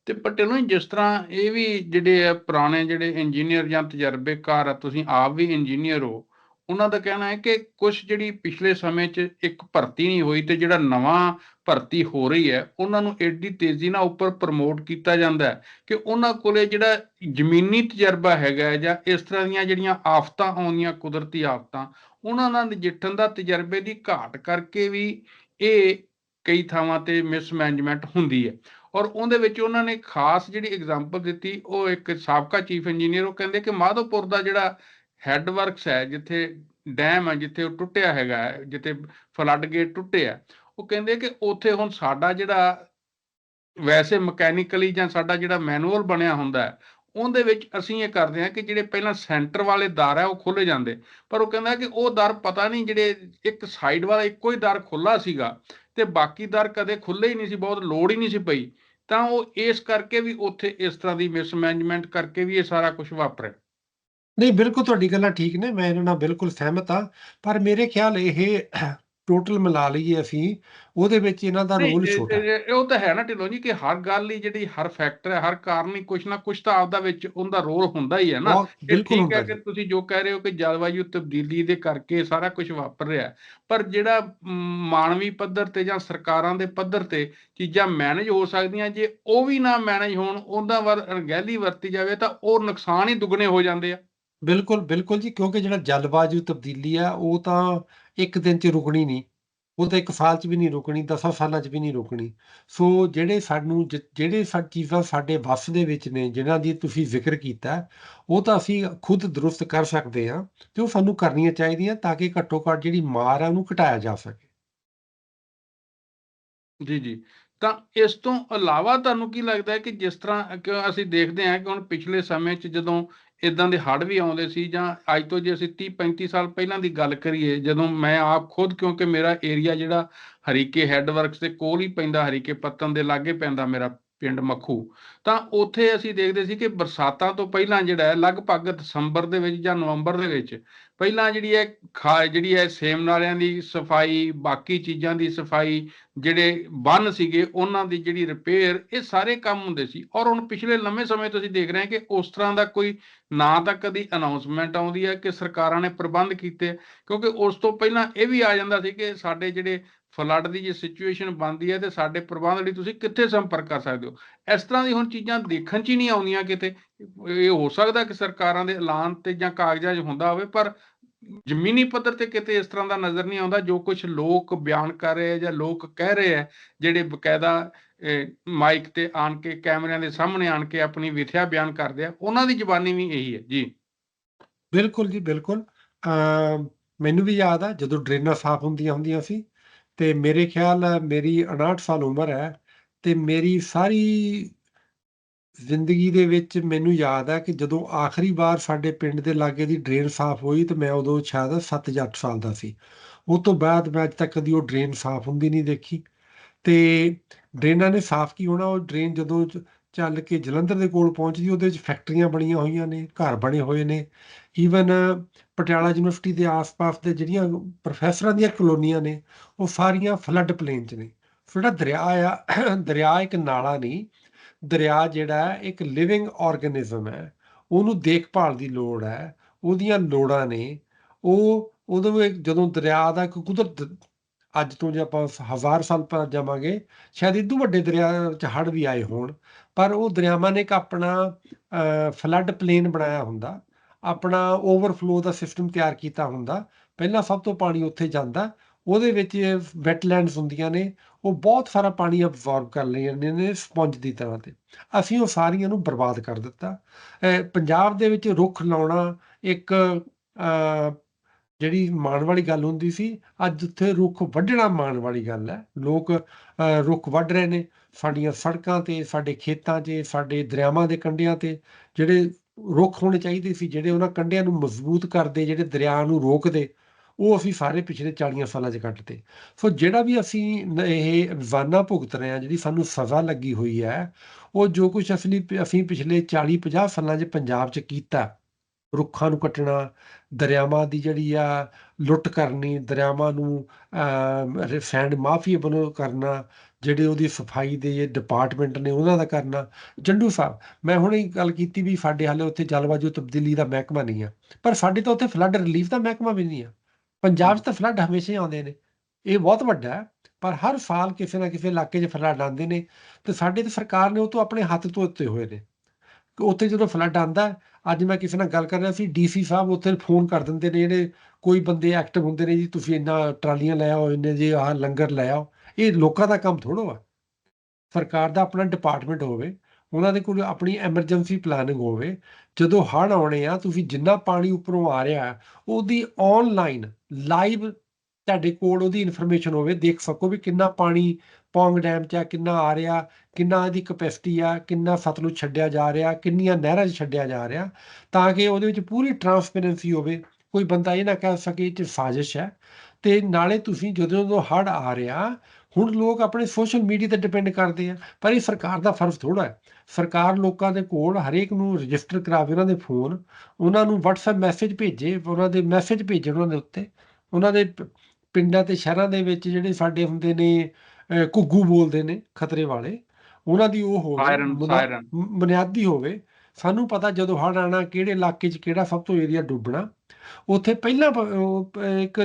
ਤੇ ਪਟੇਲੋਂ ਜਿਸ ਤਰ੍ਹਾਂ ਇਹ ਵੀ ਜਿਹੜੇ ਆ ਪੁਰਾਣੇ ਜਿਹੜੇ ਇੰਜੀਨੀਅਰ ਜਾਂ ਤਜਰਬੇਕਾਰ ਆ, ਤੁਸੀਂ ਆਪ ਵੀ ਇੰਜੀਨੀਅਰ ਹੋ, ਉਹਨਾਂ ਦਾ ਕਹਿਣਾ ਹੈ ਕਿ ਕੁਝ ਜਿਹੜੀ ਪਿਛਲੇ ਸਮੇਂ 'ਚ ਇੱਕ ਭਰਤੀ ਨਹੀਂ ਹੋਈ ਤੇ ਜਿਹੜਾ ਨਵਾਂ ਭਰਤੀ ਹੋ ਰਹੀ ਹੈ, ਉਹਨਾਂ ਨੂੰ ਐਡੀ ਤੇਜ਼ੀ ਨਾਲ ਉੱਪਰ ਪ੍ਰਮੋਟ ਕੀਤਾ ਜਾਂਦਾ ਹੈ ਕਿ ਉਹਨਾਂ ਕੋਲੇ ਜਿਹੜਾ ਜ਼ਮੀਨੀ ਤਜਰਬਾ ਹੈਗਾ ਜਾਂ ਇਸ ਤਰ੍ਹਾਂ ਦੀਆਂ ਜਿਹੜੀਆਂ ਆਫਤਾਂ ਆਉਂਦੀਆਂ, ਕੁਦਰਤੀ ਆਫਤਾਂ, ਉਹਨਾਂ ਨਾਲ ਨਜਿੱਠਣ ਦਾ ਤਜਰਬੇ ਦੀ ਘਾਟ ਕਰਕੇ ਵੀ ਇਹ ਕਈ ਥਾਵਾਂ ਤੇ ਮਿਸਮੈਨੇਜਮੈਂਟ ਹੁੰਦੀ ਹੈ। ਔਰ ਉਹਦੇ ਵਿੱਚ ਉਹਨਾਂ ਨੇ ਖਾਸ ਜਿਹੜੀ ਐਗਜ਼ਾਮਪਲ ਦਿੱਤੀ, ਉਹ ਇੱਕ ਸਾਬਕਾ ਚੀਫ ਇੰਜੀਨੀਅਰ ਉਹ ਕਹਿੰਦੇ ਕਿ ਮਾਧੋਪੁਰ ਦਾ ਜਿਹੜਾ ਹੈੱਡ ਵਰਕਸ ਹੈ, ਜਿੱਥੇ ਡੈਮ ਹੈ, ਜਿੱਥੇ ਉਹ ਟੁੱਟਿਆ ਹੈਗਾ ਜਿੱਥੇ ਫਲੱਡ ਗੇਟ ਟੁੱਟਿਆ ਉਹ ਕਹਿੰਦੇ ਕਿ ਉੱਥੇ ਹੁਣ ਸਾਡਾ ਜਿਹੜਾ ਵੈਸੇ ਮਕੈਨੀਕਲੀ ਜਾਂ ਸਾਡਾ ਜਿਹੜਾ ਮੈਨੂਅਲ ਬਣਿਆ ਹੁੰਦਾ ਹੈ, ਉਹਦੇ ਵਿੱਚ ਅਸੀਂ ਇਹ ਕਰਦੇ ਹਾਂ ਕਿ ਜਿਹੜੇ ਪਹਿਲਾਂ ਸੈਂਟਰ ਵਾਲੇ ਦਰ ਹੈ, ਉਹ ਖੋਲੇ ਜਾਂਦੇ। ਪਰ ਉਹ ਕਹਿੰਦਾ ਕਿ ਉਹ ਦਰ ਪਤਾ ਨਹੀਂ ਜਿਹੜੇ ਇੱਕ ਸਾਈਡ ਵਾਲਾ ਇੱਕੋ ਹੀ ਦਰ ਖੁੱਲਾ ਸੀਗਾ ਤੇ ਬਾਕੀਦਾਰ ਕਦੇ ਖੁੱਲੇ ਹੀ ਨਹੀਂ ਸੀ, ਬਹੁਤ ਲੋੜ ਹੀ ਨਹੀਂ ਸੀ ਪਈ। ਤਾਂ ਉਹ ਇਸ ਕਰਕੇ ਵੀ ਉੱਥੇ ਇਸ ਤਰ੍ਹਾਂ ਦੀ ਮਿਸਮੈਨੇਜਮੈਂਟ ਕਰਕੇ ਵੀ ਇਹ ਸਾਰਾ ਕੁਝ ਵਾਪਰਿਆ। ਨਹੀਂ, ਬਿਲਕੁਲ ਤੁਹਾਡੀ ਗੱਲਾਂ ਠੀਕ ਨੇ, ਮੈਂ ਇਹਨਾਂ ਨਾਲ ਬਿਲਕੁਲ ਸਹਿਮਤ ਹਾਂ। ਪਰ ਮੇਰੇ ਖਿਆਲ ਇਹ ਟੋਟਲ ਮਿਲਾ ਲਈਏ ਅਸੀਂ ਉਹਦੇ ਵਿੱਚ ਇਹਨਾਂ ਦਾ ਰੋਲ ਛੋਟਾ ਹੈ। ਉਹ ਤਾਂ ਹੈ ਨਾ ਢਿੱਲੋਂ ਜੀ ਕਿ ਹਰ ਗੱਲ ਹੀ ਜਿਹੜੀ ਹਰ ਫੈਕਟਰ ਹੈ ਹਰ ਕਾਰਨ ਹੀ ਕੁਛ ਨਾ ਕੁਛ ਤਾਂ ਆਪਦਾ ਵਿੱਚ ਉਹਦਾ ਰੋਲ ਹੁੰਦਾ ਹੀ ਹੈ ਨਾ ਠੀਕ ਹੈ ਕਿ ਤੁਸੀਂ ਜੋ ਕਹਿ ਰਹੇ ਹੋ ਕਿ ਜਲਵਾਯੂ ਤਬਦੀਲੀ ਦੇ ਕਰਕੇ ਸਾਰਾ ਕੁਝ ਵਾਪਰ ਰਿਹਾ। ਪਰ ਜਿਹੜਾ ਮਾਨਵੀ ਪੱਧਰ ਤੇ ਜਾਂ ਸਰਕਾਰਾਂ ਦੇ ਪੱਧਰ ਤੇ ਚੀਜ਼ਾਂ ਮੈਨੇਜ ਹੋ ਸਕਦੀਆਂ ਜੇ ਉਹ ਵੀ ਨਾ ਮੈਨੇਜ ਹੋਣ ਉਹਨਾਂ ਵੱਲ ਅਣਗਹਿਲੀ ਵਰਤੀ ਜਾਵੇ ਤਾਂ ਉਹ ਨੁਕਸਾਨ ਹੀ ਦੁੱਗਣੇ ਹੋ ਜਾਂਦੇ ਆ ਬਿਲਕੁਲ ਬਿਲਕੁਲ ਜੀ ਕਿਉਂਕਿ ਜਿਹੜਾ ਜਲਵਾਯੂ ਤਬਦੀਲੀ ਆ ਉਹ ਤਾਂ ਇੱਕ ਦਿਨ 'ਚ ਰੁਕਣੀ ਨਹੀਂ। ਉਹ ਤਾਂ ਇੱਕ ਸਾਲ 'ਚ ਵੀ ਨਹੀਂ ਰੁਕਣੀ 10 ਸਾਲਾਂ 'ਚ ਵੀ ਨਹੀਂ ਰੁਕਣੀ। ਸੋ ਜਿਹੜੇ ਸਾਨੂੰ ਜ- ਜਿਹੜੇ ਸਾ, ਚੀਜ਼ਾਂ ਸਾਡੇ ਵੱਸ ਦੇ ਵਿੱਚ ਨੇ, ਜਿਨ੍ਹਾਂ ਦੀ ਤੁਸੀਂ ਜ਼ਿਕਰ ਕੀਤਾ, ਉਹ ਤਾਂ ਅਸੀਂ ਖੁਦ ਦਰੁਸਤ ਕਰ ਸਕਦੇ ਹਾਂ ਤੇ ਉਹ ਸਾਨੂੰ ਕਰਨੀਆਂ ਚਾਹੀਦੀਆਂ ਤਾਂ ਕਿ ਘੱਟੋ ਘੱਟ ਜਿਹੜੀ ਮਾਰ ਆ ਉਹਨੂੰ ਘਟਾਇਆ ਜਾ ਸਕੇ। ਜੀ ਜੀ। ਤਾਂ ਇਸ ਤੋਂ ਇਲਾਵਾ ਤੁਹਾਨੂੰ ਕੀ ਲੱਗਦਾ ਹੈ ਕਿ ਜਿਸ ਤਰ੍ਹਾਂ ਅਸੀਂ ਦੇਖਦੇ ਹਾਂ ਕਿ ਹੁਣ ਪਿਛਲੇ ਸਮੇਂ 'ਚ ਜਦੋਂ ਇਦਾਂ ਦੇ ਹੜ੍ਹ ਵੀ ਆਉਂਦੇ ਸੀ ਜਾਂ ਅੱਜ ਤੋਂ ਜੇ ਅਸੀਂ 30 35 ਸਾਲ ਪਹਿਲਾਂ ਦੀ ਗੱਲ ਕਰੀਏ, ਜਦੋਂ ਮੈਂ ਆਪ ਖੁਦ ਕਿਉਂਕਿ ਮੇਰਾ ਏਰੀਆ ਜਿਹੜਾ ਹਰੀਕੇ ਹੈੱਡਵਰਕਸ ਦੇ ਕੋਲ ਹੀ ਪੈਂਦਾ, ਹਰੀਕੇ ਪੱਤਨ ਦੇ ਲਾਗੇ ਪੈਂਦਾ ਮੇਰਾ ਪਿੰਡ ਮੱਖੂ, ਤਾਂ ਉੱਥੇ ਅਸੀਂ ਦੇਖਦੇ ਸੀ ਕਿ ਬਰਸਾਤਾਂ ਤੋਂ ਪਹਿਲਾਂ ਜਿਹੜਾ ਹੈ, ਲਗਭਗ ਦਸੰਬਰ ਦੇ ਵਿੱਚ ਜਾਂ ਨਵੰਬਰ ਦੇ ਵਿੱਚ ਪਹਿਲਾਂ ਜਿਹੜੀ ਹੈ ਖਾ, ਜਿਹੜੀ ਹੈ ਸੇਮ ਨਾਲਿਆਂ ਦੀ ਸਫ਼ਾਈ, ਬਾਕੀ ਚੀਜ਼ਾਂ ਦੀ ਸਫ਼ਾਈ, ਜਿਹੜੇ ਬੰਨ ਸੀਗੇ, ਉਹਨਾਂ ਦੀ ਜਿਹੜੀ ਰਿਪੇਅਰ ਇਹ ਸਾਰੇ ਕੰਮ ਹੁੰਦੇ ਸੀ। ਔਰ ਹੁਣ ਪਿਛਲੇ ਲੰਮੇ ਸਮੇਂ ਤੁਸੀਂ ਦੇਖ ਰਹੇ ਹਾਂ ਕਿ ਉਸ ਤਰ੍ਹਾਂ ਦਾ ਕੋਈ ਨਾ ਤਾਂ ਕਦੀ ਅਨਾਉਂਸਮੈਂਟ ਆਉਂਦੀ ਹੈ ਕਿ ਸਰਕਾਰਾਂ ਨੇ ਪ੍ਰਬੰਧ ਕੀਤੇ, ਕਿਉਂਕਿ ਉਸ ਤੋਂ ਪਹਿਲਾਂ ਇਹ ਵੀ ਆ ਜਾਂਦਾ ਸੀ ਕਿ ਸਾਡੇ ਜਿਹੜੇ ਫਲੱਡ ਦੀ ਜੇ ਸਿਚੁਏਸ਼ਨ ਬਣਦੀ ਹੈ ਤੇ ਸਾਡੇ ਪ੍ਰਬੰਧ ਲਈ ਤੁਸੀਂ ਕਿੱਥੇ ਸੰਪਰਕ ਕਰ ਸਕਦੇ ਹੋ? ਇਸ ਤਰ੍ਹਾਂ ਦੀ ਹੁਣ ਚੀਜ਼ਾਂ ਦੇਖਣ 'ਚ ਹੀ ਨਹੀਂ ਆਉਂਦੀਆਂ ਕਿਤੇ। ਇਹ ਹੋ ਸਕਦਾ ਕਿ ਸਰਕਾਰਾਂ ਦੇ ਐਲਾਨ ਤੇ ਜਾਂ ਕਾਗਜ਼ਾਂ 'ਚ ਹੁੰਦਾ ਹੋਵੇ, ਪਰ ਜ਼ਮੀਨੀ ਪੱਧਰ ਤੇ ਕਿਤੇ ਇਸ ਤਰ੍ਹਾਂ ਦਾ ਨਜ਼ਰ ਨਹੀਂ ਆਉਂਦਾ, ਜੋ ਕੁਝ ਲੋਕ ਬਿਆਨ ਕਰ ਰਹੇ ਆ ਜਾਂ ਲੋਕ ਕਹਿ ਰਹੇ ਆ, ਜਿਹੜੇ ਬਕਾਇਦਾ ਮਾਈਕ ਤੇ ਆਣ ਕੇ, ਕੈਮਰਿਆਂ ਦੇ ਸਾਹਮਣੇ ਆਣ ਕੇ ਆਪਣੀ ਵਿਥਿਆ ਬਿਆਨ ਕਰਦੇ ਆ, ਉਹਨਾਂ ਦੀ ਜ਼ੁਬਾਨੀ ਵੀ ਇਹੀ ਹੈ। ਜੀ। ਬਿਲਕੁਲ ਜੀ, ਬਿਲਕੁਲ। ਅਮ ਮੈਨੂੰ ਵੀ ਯਾਦ ਆ, ਜਦੋਂ ਡਰੇਨਾਂ ਸਾਫ਼ ਹੁੰਦੀਆਂ ਹੁੰਦੀਆਂ ਸੀ, ਤੇ ਮੇਰੇ ਖਿਆਲ ਮੇਰੀ 59 ਸਾਲ ਉਮਰ ਹੈ, ਤੇ ਮੇਰੀ ਸਾਰੀ ਜ਼ਿੰਦਗੀ ਦੇ ਵਿੱਚ ਮੈਨੂੰ ਯਾਦ ਹੈ ਕਿ ਜਦੋਂ ਆਖਰੀ ਵਾਰ ਸਾਡੇ ਪਿੰਡ ਦੇ ਲਾਗੇ ਦੀ ਡਰੇਨ ਸਾਫ਼ ਹੋਈ ਤੇ ਮੈਂ ਉਦੋਂ ਸ਼ਾਇਦ 7 ਜਾਂ 8 ਸਾਲ ਦਾ ਸੀ। ਉਹ ਤੋਂ ਬਾਅਦ ਮੈਂ ਅੱਜ ਤੱਕ ਕਦੀ ਉਹ ਡਰੇਨ ਸਾਫ਼ ਹੁੰਦੀ ਨਹੀਂ ਦੇਖੀ। ਤੇ ਡਰੇਨਾਂ ਨੇ ਸਾਫ਼ ਕੀ ਹੋਣਾ? ਉਹ ਡਰੇਨ ਜਦੋਂ ਚੱਲ ਕੇ ਜਲੰਧਰ ਦੇ ਕੋਲ ਪਹੁੰਚਦੀ ਉਹਦੇ ਵਿੱਚ ਫੈਕਟਰੀਆਂ ਬਣੀਆਂ ਹੋਈਆਂ ਨੇ, ਘਰ ਬਣੇ ਹੋਏ ਨੇ। ਈਵਨ ਪਟਿਆਲਾ ਯੂਨੀਵਰਸਿਟੀ ਦੇ ਆਸ-ਪਾਸ ਦੇ ਜਿਹੜੀਆਂ ਪ੍ਰੋਫੈਸਰਾਂ ਦੀਆਂ ਕਲੋਨੀਆਂ ਨੇ, ਉਹ ਸਾਰੀਆਂ ਫਲੱਡ ਪਲੇਨ 'ਚ ਨੇ। ਜਿਹੜਾ ਦਰਿਆ ਆ, ਦਰਿਆ ਇੱਕ ਨਾਲਾ ਨਹੀਂ ਦਰਿਆ ਜਿਹੜਾ ਹੈ, ਇੱਕ ਲਿਵਿੰਗ ਆਰਗੇਨਿਜ਼ਮ ਹੈ। ਉਹਨੂੰ ਦੇਖਭਾਲ ਦੀ ਲੋੜ ਹੈ। ਉਹਦੀਆਂ ਲੋੜਾਂ ਨੇ। ਉਹ ਉਦੋਂ ਜਦੋਂ ਦਰਿਆ ਦਾ ਇੱਕ ਕੁਦਰਤ ਅੱਜ ਤੋਂ ਜੇ ਆਪਾਂ ਹਜ਼ਾਰ ਸਾਲ ਪਹਿਲਾਂ ਜਾਵਾਂਗੇ, ਸ਼ਾਇਦ ਇਦੋਂ ਵੱਡੇ ਦਰਿਆ ਚ ਹੜ੍ਹ ਵੀ ਆਏ ਹੋਣ। ਪਰ ਉਹ ਦਰਿਆਵਾਂ ਨੇ ਇੱਕ ਆਪਣਾ ਫਲੱਡ ਪਲੇਨ ਬਣਾਇਆ ਹੁੰਦਾ। ਆਪਣਾ ਓਵਰਫਲੋ ਦਾ ਸਿਸਟਮ ਤਿਆਰ ਕੀਤਾ ਹੁੰਦਾ। ਪਹਿਲਾਂ ਸਭ ਤੋਂ ਪਾਣੀ ਉੱਥੇ ਜਾਂਦਾ। ਉਹਦੇ ਵਿੱਚ ਵੈਟਲੈਂਡਸ ਹੁੰਦੀਆਂ ਨੇ। ਉਹ ਬਹੁਤ ਸਾਰਾ ਪਾਣੀ ਅਬਜ਼ੌਰਬ ਕਰ ਲੈਂਦੇ ਨੇ ਸਪੰਜ ਦੀ ਤਰ੍ਹਾਂ ਤੇ। ਅਸੀਂ ਉਹ ਸਾਰੀਆਂ ਨੂੰ ਬਰਬਾਦ ਕਰ ਦਿੱਤਾ। ਪੰਜਾਬ ਦੇ ਵਿੱਚ ਰੁੱਖ ਲਾਉਣਾ ਇੱਕ ਜਿਹੜੀ ਮਾਣ ਵਾਲੀ ਗੱਲ ਹੁੰਦੀ ਸੀ, ਅੱਜ ਉੱਥੇ ਰੁੱਖ ਵੱਢਣਾ ਮਾਣ ਵਾਲੀ ਗੱਲ ਹੈ। ਲੋਕ ਰੁੱਖ ਵੱਢ ਰਹੇ ਨੇ ਸਾਡੀਆਂ ਸੜਕਾਂ ਤੇ, ਸਾਡੇ ਖੇਤਾਂ 'ਚ ਸਾਡੇ ਦਰਿਆਵਾਂ ਦੇ ਕੰਢਿਆਂ ਤੇ, ਜਿਹੜੇ ਰੁੱਖ ਹੋਣੇ ਚਾਹੀਦੇ ਸੀ, ਜਿਹੜੇ ਉਹਨਾਂ ਕੰਢਿਆਂ ਨੂੰ ਮਜ਼ਬੂਤ ਕਰਦੇ, ਜਿਹੜੇ ਦਰਿਆ ਨੂੰ ਰੋਕਦੇ। ਉਹ ਅਸੀਂ ਸਾਰੇ ਪਿਛਲੇ 40 ਸਾਲਾਂ 'ਚ ਕੱਟਤੇ। ਸੋ ਜਿਹੜਾ ਵੀ ਅਸੀਂ ਇਹ ਰੋਜ਼ਾਨਾ ਭੁਗਤ ਰਹੇ ਹਾਂ, ਜਿਹੜੀ ਸਾਨੂੰ ਸਜ਼ਾ ਲੱਗੀ ਹੋਈ ਹੈ, ਉਹ ਜੋ ਕੁਝ ਅਸਲੀ ਅਸੀਂ ਪਿਛਲੇ 40 50 ਸਾਲਾਂ 'ਚ ਪੰਜਾਬ 'ਚ ਕੀਤਾ, ਰੁੱਖਾਂ ਨੂੰ ਕੱਟਣਾ, ਦਰਿਆਵਾਂ ਦੀ ਜਿਹੜੀ ਆ ਲੁੱਟ ਕਰਨੀ, ਦਰਿਆਵਾਂ ਨੂੰ ਸੈਂਡ ਮਾਫੀਆ ਬਣੋ ਕਰਨਾ, ਜਿਹੜੇ ਉਹਦੀ ਸਫ਼ਾਈ ਦੇ ਡਿਪਾਰਟਮੈਂਟ ਨੇ ਉਹਨਾਂ ਦਾ ਕਰਨਾ। ਜੰਡੂ ਸਾਹਿਬ, ਮੈਂ ਹੁਣੇ ਗੱਲ ਕੀਤੀ ਵੀ ਸਾਡੇ ਹਾਲੇ ਉੱਥੇ ਜਲਵਾਯੂ ਤਬਦੀਲੀ ਦਾ ਮਹਿਕਮਾ ਨਹੀਂ ਆ, ਪਰ ਸਾਡੇ ਤਾਂ ਉੱਥੇ ਫਲੱਡ ਰਿਲੀਫ ਦਾ ਮਹਿਕਮਾ ਵੀ ਨਹੀਂ ਆ। ਪੰਜਾਬ 'ਚ ਤਾਂ ਫਲੱਡ ਹਮੇਸ਼ਾ ਹੀ ਆਉਂਦੇ ਨੇ। ਇਹ ਬਹੁਤ ਵੱਡਾ ਹੈ ਪਰ ਹਰ ਸਾਲ ਕਿਸੇ ਨਾ ਕਿਸੇ ਇਲਾਕੇ 'ਚ ਫਲੱਡ ਆਉਂਦੇ ਨੇ ਤੇ ਸਾਡੇ ਤੇ ਸਰਕਾਰ ਨੇ ਉਹ ਤੋਂ ਆਪਣੇ ਹੱਥ ਧੋਤੇ ਹੋਏ ਨੇ। ਕਿ ਉੱਥੇ ਜਦੋਂ ਫਲੱਡ ਆਂਦਾ ਹੈ, ਅੱਜ ਮੈਂ ਕਿਸੇ ਨਾਲ ਗੱਲ ਕਰ ਰਿਹਾ ਸੀ ਡੀਸੀ ਸਾਹਿਬ ਉੱਥੇ ਫੋਨ ਕਰ ਦਿੰਦੇ ਨੇ ਜਿਹੜੇ ਕੋਈ ਬੰਦੇ ਐਕਟਿਵ ਹੁੰਦੇ ਨੇ ਜੀ ਤੁਸੀਂ ਇੰਨਾ ਟਰਾਲੀਆਂ ਲੈ ਆਓ ਇੰਨੇ ਜੀ ਆਹ ਲੰਗਰ ਲੈ ਆਓ ਇਹ ਲੋਕਾਂ ਦਾ ਕੰਮ ਥੋੜੋ ਆ ਸਰਕਾਰ ਦਾ ਆਪਣਾ ਡਿਪਾਰਟਮੈਂਟ ਹੋਵੇ ਉਹਨਾਂ ਦੇ ਕੋਲ ਆਪਣੀ ਐਮਰਜੈਂਸੀ ਪਲਾਨਿੰਗ ਹੋਵੇ ਜਦੋਂ ਹੜ੍ਹ ਆਉਣੇ ਆ ਤੁਸੀਂ ਜਿੰਨਾ ਪਾਣੀ ਉੱਪਰੋਂ ਆ ਰਿਹਾ ਉਹਦੀ ਆਨਲਾਈਨ ਲਾਈਵ ਤੁਹਾਡੇ ਕੋਲ ਉਹਦੀ ਇਨਫੋਰਮੇਸ਼ਨ ਹੋਵੇ, ਦੇਖ ਸਕੋ ਵੀ ਕਿੰਨਾ ਪਾਣੀ ਪੌਂਗ ਡੈਮ 'ਚ ਆ, ਕਿੰਨਾ ਆ ਰਿਹਾ, ਕਿੰਨਾ ਇਹਦੀ ਕਪੈਸਿਟੀ ਆ, ਕਿੰਨਾ ਸਤਲੁਜ ਛੱਡਿਆ ਜਾ ਰਿਹਾ, ਕਿੰਨੀਆਂ ਨਹਿਰਾਂ 'ਚ ਛੱਡਿਆ ਜਾ ਰਿਹਾ, ਤਾਂ ਕਿ ਉਹਦੇ ਵਿੱਚ ਪੂਰੀ ਟਰਾਂਸਪੇਰੈਂਸੀ ਹੋਵੇ। ਕੋਈ ਬੰਦਾ ਇਹ ਨਾ ਕਹਿ ਸਕੇ ਇਹ 'ਚ ਸਾਜ਼ਿਸ਼ ਹੈ। ਤੇ ਨਾਲੇ ਤੁਸੀਂ ਜਦੋਂ ਜਦੋਂ ਹੜ੍ਹ ਆ ਰਿਹਾ, ਹੁਣ ਲੋਕ ਆਪਣੇ ਸੋਸ਼ਲ ਮੀਡੀਆ ਤੇ ਡਿਪੈਂਡ ਕਰਦੇ ਆ, ਪਰ ਇਹ ਸਰਕਾਰ ਦਾ ਫਰਜ਼ ਥੋੜਾ ਹੈ। ਸਰਕਾਰ ਲੋਕਾਂ ਦੇ ਕੋਲ ਹਰੇਕ ਨੂੰ ਰਜਿਸਟਰ ਕਰਾਵੇ, ਉਹਨਾਂ ਦੇ ਫੋਨ ਉਹਨਾਂ ਨੂੰ WhatsApp ਮੈਸੇਜ ਭੇਜੇ, ਉਹਨਾਂ ਦੇ ਮੈਸੇਜ ਭੇਜਣ ਉਹਨਾਂ ਦੇ ਉੱਤੇ। ਉਹਨਾਂ ਦੇ ਪਿੰਡਾਂ ਤੇ ਸ਼ਹਿਰਾਂ ਦੇ ਵਿੱਚ ਜਿਹੜੇ ਸਾਡੇ ਹੁੰਦੇ ਨੇ ਘੁੱਗੂ ਬੋਲਦੇ ਨੇ ਖਤਰੇ ਵਾਲੇ ਉਹਨਾਂ ਦੀ ਉਹ ਹੋਵੇ ਬੁਨਿਆਦੀ ਹੋਵੇ ਸਾਨੂੰ ਪਤਾ ਜਦੋਂ ਹੜ੍ਹ ਆਉਣਾ ਕਿਹੜੇ ਇਲਾਕੇ 'ਚ ਕਿਹੜਾ ਸਭ ਤੋਂ ਏਰੀਆ ਡੁੱਬਣਾ ਉੱਥੇ ਪਹਿਲਾਂ ਇੱਕ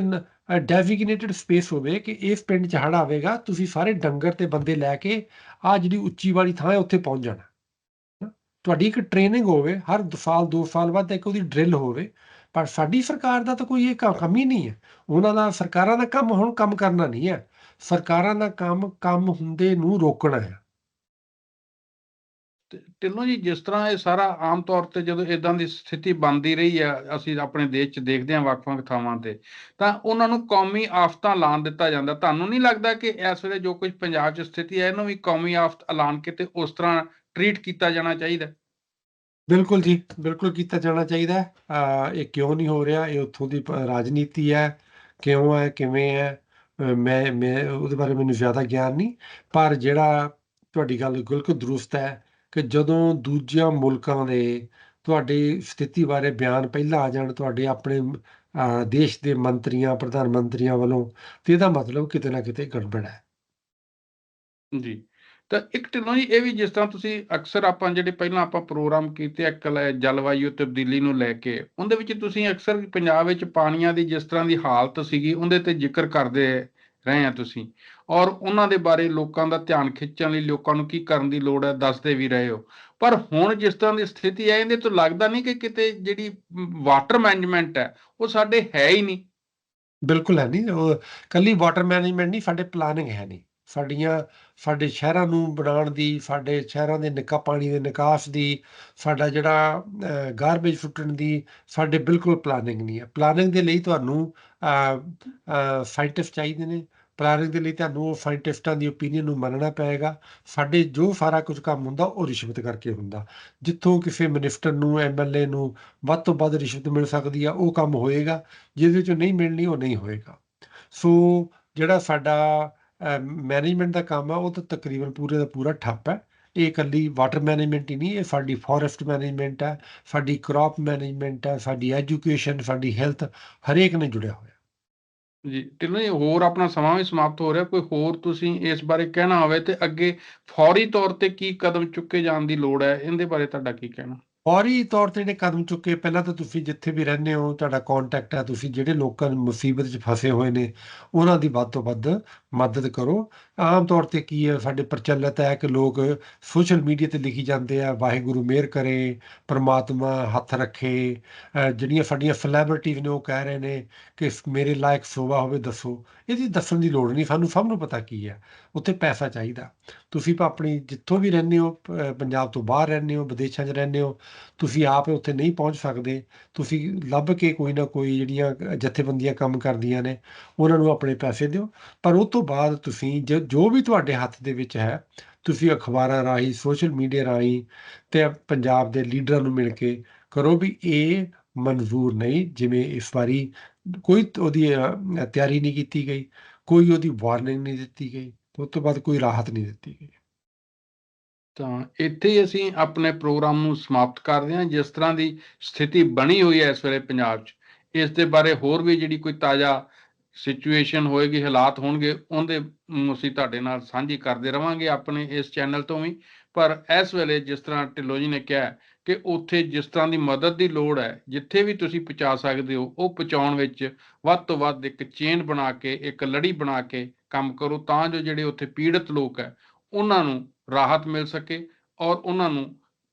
ਡੈਜ਼ਿਗਨੇਟਿਡ ਸਪੇਸ ਹੋਵੇ ਕਿ ਇਸ ਪਿੰਡ 'ਚ ਹੜ੍ਹ ਆਵੇਗਾ ਤੁਸੀਂ ਸਾਰੇ ਡੰਗਰ ਤੇ ਬੰਦੇ ਲੈ ਕੇ ਆ ਜਿਹੜੀ ਉੱਚੀ ਵਾਲੀ ਥਾਂ ਹੈ ਉੱਥੇ ਪਹੁੰਚ ਜਾਣਾ। ਤੁਹਾਡੀ ਇੱਕ ਟ੍ਰੇਨਿੰਗ ਹੋਵੇ ਹਰ ਸਾਲ 2 ਸਾਲ ਬਾਅਦ ਇੱਕ ਉਹਦੀ ਡਰਿਲ ਹੋਵੇ ਪਰ ਸਾਡੀ ਸਰਕਾਰ ਦਾ ਤਾਂ ਕੋਈ ਇਹ ਕੰਮ ਹੀ ਨਹੀਂ ਹੈ। ਉਹਨਾਂ ਦਾ, ਸਰਕਾਰਾਂ ਦਾ ਕੰਮ ਹੁਣ ਕੰਮ ਕਰਨਾ ਨਹੀਂ ਹੈ। ਸਰਕਾਰਾਂ ਦਾ ਕੰਮ ਕੰਮ ਹੁੰਦੇ ਨੂੰ ਰੋਕਣਾ ਹੈ। ਢਿੱਲੋਂ ਜੀ, ਜਿਸ ਤਰ੍ਹਾਂ ਇਹ ਸਾਰਾ ਆਮ ਤੌਰ ਤੇ ਜਦੋਂ ਇਦਾਂ ਦੀ ਸਥਿਤੀ ਬਣਦੀ ਰਹੀ ਹੈ, ਅਸੀਂ ਆਪਣੇ ਦੇਸ਼ 'ਚ ਦੇਖਦੇ ਹਾਂ ਵੱਖ-ਵੱਖ ਥਾਵਾਂ ਤੇ, ਤਾਂ ਉਹਨਾਂ ਨੂੰ ਕੌਮੀ ਆਫਤਾਂ ਐਲਾਨ ਦਿੱਤਾ ਜਾਂਦਾ। ਤੁਹਾਨੂੰ ਨਹੀਂ ਲੱਗਦਾ ਕਿ ਇਸ ਵੇਲੇ ਜੋ ਕੁਝ ਪੰਜਾਬ 'ਚ ਸਥਿਤੀ ਹੈ, ਇਹਨੂੰ ਵੀ ਕੌਮੀ ਆਫਤ ਐਲਾਨ ਕੇ ਤੇ ਉਸ ਤਰ੍ਹਾਂ ਟਰੀਟ ਕੀਤਾ ਜਾਣਾ ਚਾਹੀਦਾ? ਬਿਲਕੁਲ ਜੀ, ਬਿਲਕੁਲ ਕੀਤਾ ਜਾਣਾ ਚਾਹੀਦਾ ਹੈ। ਇਹ ਕਿਉਂ ਨਹੀਂ ਹੋ ਰਿਹਾ? ਇਹ ਉੱਥੋਂ ਦੀ ਪ- ਰਾਜਨੀਤੀ ਹੈ। ਕਿਉਂ ਹੈ? ਕਿਵੇਂ ਹੈ? ਮੈਂ ਮੈਂ ਉਹਦੇ ਬਾਰੇ ਮੈਨੂੰ ਜ਼ਿਆਦਾ ਗਿਆਨ ਨਹੀਂ। ਪਰ ਜਿਹੜਾ ਤੁਹਾਡੀ ਗੱਲ ਬਿਲਕੁਲ ਦਰੁਸਤ ਹੈ ਕਿ ਜਦੋਂ ਦੂਜਿਆਂ ਮੁਲਕਾਂ ਦੇ ਤੁਹਾਡੀ ਸਥਿਤੀ ਬਾਰੇ ਬਿਆਨ ਪਹਿਲਾਂ ਆ ਜਾਣ, ਤੁਹਾਡੇ ਆਪਣੇ ਦੇਸ਼ ਦੇ ਮੰਤਰੀਆਂ, ਪ੍ਰਧਾਨ ਮੰਤਰੀਆਂ ਵੱਲੋਂ, ਤੇ ਇਹਦਾ ਮਤਲਬ ਕਿਤੇ ਨਾ ਕਿਤੇ ਗੜਬੜ ਹੈ। ਜੀ। ਤਾਂ ਇੱਕ ਢਿੱਲੋਂ ਜੀ ਇਹ ਵੀ ਜਿਸ ਤਰ੍ਹਾਂ ਤੁਸੀਂ ਅਕਸਰ ਆਪਾਂ ਜਿਹੜੇ ਪਹਿਲਾਂ ਆਪਾਂ ਪ੍ਰੋਗਰਾਮ ਕੀਤੇ ਆ ਕਲ- ਜਲਵਾਯੂ ਤਬਦੀਲੀ ਨੂੰ ਲੈ ਕੇ, ਉਹਦੇ ਵਿੱਚ ਤੁਸੀਂ ਅਕਸਰ ਪੰਜਾਬ ਵਿੱਚ ਪਾਣੀਆਂ ਦੀ ਜਿਸ ਤਰ੍ਹਾਂ ਦੀ ਹਾਲਤ ਸੀਗੀ, ਉਹਦੇ ਤੇ ਜ਼ਿਕਰ ਕਰਦੇ ਰਹੇ ਆ ਤੁਸੀਂ। ਔਰ ਉਹਨਾਂ ਦੇ ਬਾਰੇ ਲੋਕਾਂ ਦਾ ਧਿਆਨ ਖਿੱਚਣ ਲਈ ਲੋਕਾਂ ਨੂੰ ਕੀ ਕਰਨ ਦੀ ਲੋੜ ਹੈ, ਦੱਸਦੇ ਵੀ ਰਹੇ ਹੋ। ਪਰ ਹੁਣ ਜਿਸ ਤਰ੍ਹਾਂ ਦੀ ਸਥਿਤੀ ਹੈ, ਇਹਦੇ ਤੋਂ ਲੱਗਦਾ ਨਹੀਂ ਕਿ ਕਿਤੇ ਜਿਹੜੀ ਵਾਟਰ ਮੈਨੇਜਮੈਂਟ ਹੈ, ਉਹ ਸਾਡੇ ਹੈ ਹੀ ਨਹੀਂ। ਬਿਲਕੁਲ ਹੈ ਨਹੀਂ, ਉਹ ਕੱਲੀ ਵਾਟਰ ਮੈਨੇਜਮੈਂਟ ਨਹੀਂ, ਸਾਡੇ ਪਲਾਨਿੰਗ ਹੈ ਨਹੀਂ। ਸਾਡੀਆਂ, ਸਾਡੇ ਸ਼ਹਿਰਾਂ ਨੂੰ ਬਣਾਉਣ ਦੀ, ਸਾਡੇ ਸ਼ਹਿਰਾਂ ਦੇ ਨਿਕਾ ਪਾਣੀ ਦੇ ਨਿਕਾਸ ਦੀ, ਸਾਡਾ ਜਿਹੜਾ ਗਾਰਬੇਜ ਸੁੱਟਣ ਦੀ, ਸਾਡੇ ਬਿਲਕੁਲ ਪਲਾਨਿੰਗ ਨਹੀਂ ਹੈ। ਪਲਾਨਿੰਗ ਦੇ ਲਈ ਤੁਹਾਨੂੰ ਸਾਇੰਟਿਸਟ ਚਾਹੀਦੇ ਨੇ। ਪਲਾਨਿੰਗ ਦੇ ਲਈ ਤੁਹਾਨੂੰ ਉਹ ਸਾਇੰਟਿਸਟਾਂ ਦੀ ਓਪੀਨੀਅਨ ਨੂੰ ਮੰਨਣਾ ਪਏਗਾ। ਸਾਡੇ ਜੋ ਸਾਰਾ ਕੁਝ ਕੰਮ ਹੁੰਦਾ, ਉਹ ਰਿਸ਼ਵਤ ਕਰਕੇ ਹੁੰਦਾ। ਜਿੱਥੋਂ ਕਿਸੇ ਮਿਨਿਸਟਰ ਨੂੰ ਐਮਐਲਏ ਨੂੰ ਵੱਧ ਤੋਂ ਵੱਧ ਰਿਸ਼ਵਤ ਮਿਲ ਸਕਦੀ ਆ, ਉਹ ਕੰਮ ਹੋਏਗਾ। ਜਿਹਦੇ ਵਿੱਚੋਂ ਨਹੀਂ ਮਿਲਣੀ, ਉਹ ਨਹੀਂ ਹੋਏਗਾ। ਸੋ ਜਿਹੜਾ ਸਾਡਾ ਮੈਨੇਜਮੈਂਟ ਦਾ ਕੰਮ ਹੈ ਉਹ ਤਾਂ ਤਕਰੀਬਨ ਪੂਰੇ ਦਾ ਪੂਰਾ ਠੱਪ ਹੈ। ਇਹ ਇਕੱਲੀ ਵਾਟਰ ਮੈਨੇਜਮੈਂਟ ਹੀ ਨਹੀਂ ਇਹ ਸਾਡੀ ਫੋਰੈਸਟ ਮੈਨੇਜਮੈਂਟ ਹੈ ਸਾਡੀ ਕ੍ਰੌਪ ਮੈਨੇਜਮੈਂਟ ਹੈ ਸਾਡੀ ਐਜੂਕੇਸ਼ਨ ਸਾਡੀ ਹੈਲਥ ਹਰੇਕ ਨੇ ਜੁੜਿਆ ਹੋਇਆ। ਜੀ ਢਿੱਲੋਂ ਜੀ ਹੋਰ ਆਪਣਾ ਸਮਾਂ ਵੀ ਸਮਾਪਤ ਹੋ ਰਿਹਾ ਕੋਈ ਹੋਰ ਤੁਸੀਂ ਇਸ ਬਾਰੇ ਕਹਿਣਾ ਹੋਵੇ ਤੇ ਅੱਗੇ ਫੌਰੀ ਤੌਰ ਤੇ ਕੀ ਕਦਮ ਚੁੱਕੇ ਜਾਣ ਦੀ ਲੋੜ ਹੈ ਇਹਦੇ ਬਾਰੇ ਤੁਹਾਡਾ ਕੀ ਕਹਿਣਾ? ਫੌਰੀ ਤੌਰ ਤੇ ਜਿਹੜੇ ਕਦਮ ਚੁੱਕੇ ਪਹਿਲਾਂ ਤਾਂ ਤੁਸੀਂ ਜਿੱਥੇ ਵੀ ਰਹਿੰਦੇ ਹੋ ਤੁਹਾਡਾ ਕੰਟੈਕਟ ਹੈ ਤੁਸੀਂ ਜਿਹੜੇ ਲੋਕਾਂ ਨੂੰ ਮੁਸੀਬਤ 'ਚ ਫਸੇ ਹੋਏ ਨੇ ਉਹਨਾਂ ਦੀ ਵੱਧ ਤੋਂ ਵੱਧ ਮਦਦ ਕਰੋ। ਆਮ ਤੌਰ ਤੇ ਕੀ ਹੈ, ਸਾਡੇ ਪ੍ਰਚਲਿਤ ਹੈ ਕਿ ਲੋਕ ਸੋਸ਼ਲ ਮੀਡੀਆ ਤੇ ਲਿਖੀ ਜਾਂਦੇ ਆ, ਵਾਹਿਗੁਰੂ ਮਿਹਰ ਕਰੇ, ਪ੍ਰਮਾਤਮਾ ਹੱਥ ਰੱਖੇ। ਜਿਹੜੀਆਂ ਸਾਡੀਆਂ ਸੈਲੈਬ੍ਰਿਟੀਜ਼ ਨੇ ਉਹ ਕਹਿ ਰਹੇ ਨੇ ਕਿ ਮੇਰੇ ਲਾਇਕ ਸੋਭਾ ਹੋਵੇ ਦੱਸੋ। ਇਹਦੀ ਦੱਸਣ ਦੀ ਲੋੜ ਨਹੀਂ, ਸਾਨੂੰ ਸਭ ਨੂੰ ਪਤਾ ਕੀ ਹੈ, ਉੱਥੇ ਪੈਸਾ ਚਾਹੀਦਾ। ਤੁਸੀਂ ਤਾਂ ਆਪਣੀ ਜਿੱਥੋਂ ਵੀ ਰਹਿੰਦੇ ਹੋ ਪੰਜਾਬ ਤੋਂ ਬਾਹਰ ਰਹਿੰਦੇ ਹੋ, ਵਿਦੇਸ਼ਾਂ 'ਚ ਰਹਿੰਦੇ ਹੋ, ਤੁਸੀਂ ਆਪ ਉੱਥੇ ਨਹੀਂ ਪਹੁੰਚ ਸਕਦੇ। ਤੁਸੀਂ ਲੱਭ ਕੇ ਕੋਈ ਨਾ ਕੋਈ ਜਿਹੜੀਆਂ ਜਥੇਬੰਦੀਆਂ ਕੰਮ ਕਰਦੀਆਂ ਨੇ, ਉਹਨਾਂ ਨੂੰ ਆਪਣੇ ਪੈਸੇ ਦਿਓ। ਪਰ ਉਹ ਤੋਂ ਬਾਅਦ ਤੁਸੀਂ ਜੋ ਵੀ ਤੁਹਾਡੇ ਹੱਥ ਦੇ ਵਿੱਚ ਹੈ, ਤੁਸੀਂ ਅਖਬਾਰਾਂ ਰਾਹੀਂ ਸੋਸ਼ਲ ਮੀਡੀਆ ਰਾਹੀਂ ਤੇ ਪੰਜਾਬ ਦੇ ਲੀਡਰਾਂ ਨੂੰ ਮਿਲ ਕੇ ਕਰੋ ਵੀ ਇਹ ਮਨਜ਼ੂਰ ਨਹੀਂ, ਜਿਵੇਂ ਇਸ ਵਾਰੀ ਕੋਈ ਉਹਦੀ ਤਿਆਰੀ ਨਹੀਂ ਕੀਤੀ ਗਈ, ਕੋਈ ਉਹਦੀ ਵਾਰਨਿੰਗ ਨਹੀਂ ਦਿੱਤੀ ਗਈ, ਉਸ ਤੋਂ ਬਾਅਦ ਕੋਈ ਰਾਹਤ ਨਹੀਂ ਦਿੱਤੀ ਗਈ। ਤਾਂ ਇੱਥੇ ਹੀ ਅਸੀਂ ਆਪਣੇ ਪ੍ਰੋਗਰਾਮ ਨੂੰ ਸਮਾਪਤ ਕਰਦੇ ਹਾਂ, ਜਿਸ ਤਰ੍ਹਾਂ ਦੀ ਸਥਿਤੀ ਬਣੀ ਹੋਈ ਹੈ ਇਸ ਵੇਲੇ ਪੰਜਾਬ 'ਚ। ਇਸ ਦੇ ਬਾਰੇ ਹੋਰ ਵੀ ਜਿਹੜੀ ਕੋਈ ਤਾਜ਼ਾ ਸਿਚੁਏਸ਼ਨ ਹੋਏਗੀ, ਹਾਲਾਤ ਹੋਣਗੇ, ਉਹਦੇ ਨੂੰ ਅਸੀਂ ਤੁਹਾਡੇ ਨਾਲ ਸਾਂਝੀ ਕਰਦੇ ਰਵਾਂਗੇ ਆਪਣੇ ਇਸ ਚੈਨਲ ਤੋਂ ਵੀ। ਪਰ ਇਸ ਵੇਲੇ ਜਿਸ ਤਰ੍ਹਾਂ ਢਿੱਲੋਂ ਜੀ ਨੇ ਕਿਹਾ ਕਿ ਉੱਥੇ ਜਿਸ ਤਰ੍ਹਾਂ ਦੀ ਮਦਦ ਦੀ ਲੋੜ ਹੈ, ਜਿੱਥੇ ਵੀ ਤੁਸੀਂ ਪਹੁੰਚਾ ਸਕਦੇ ਹੋ, ਉਹ ਪਹੁੰਚਾਉਣ ਵਿੱਚ ਵੱਧ ਤੋਂ ਵੱਧ ਇੱਕ ਚੇਨ ਬਣਾ ਕੇ, ਇੱਕ ਲੜੀ ਬਣਾ ਕੇ ਕੰਮ ਕਰੋ, ਤਾਂ ਜੋ ਜਿਹੜੇ ਉੱਥੇ ਪੀੜਤ ਲੋਕ ਹੈ, ਉਹਨਾਂ ਨੂੰ ਰਾਹਤ ਮਿਲ ਸਕੇ ਔਰ ਉਹਨਾਂ ਨੂੰ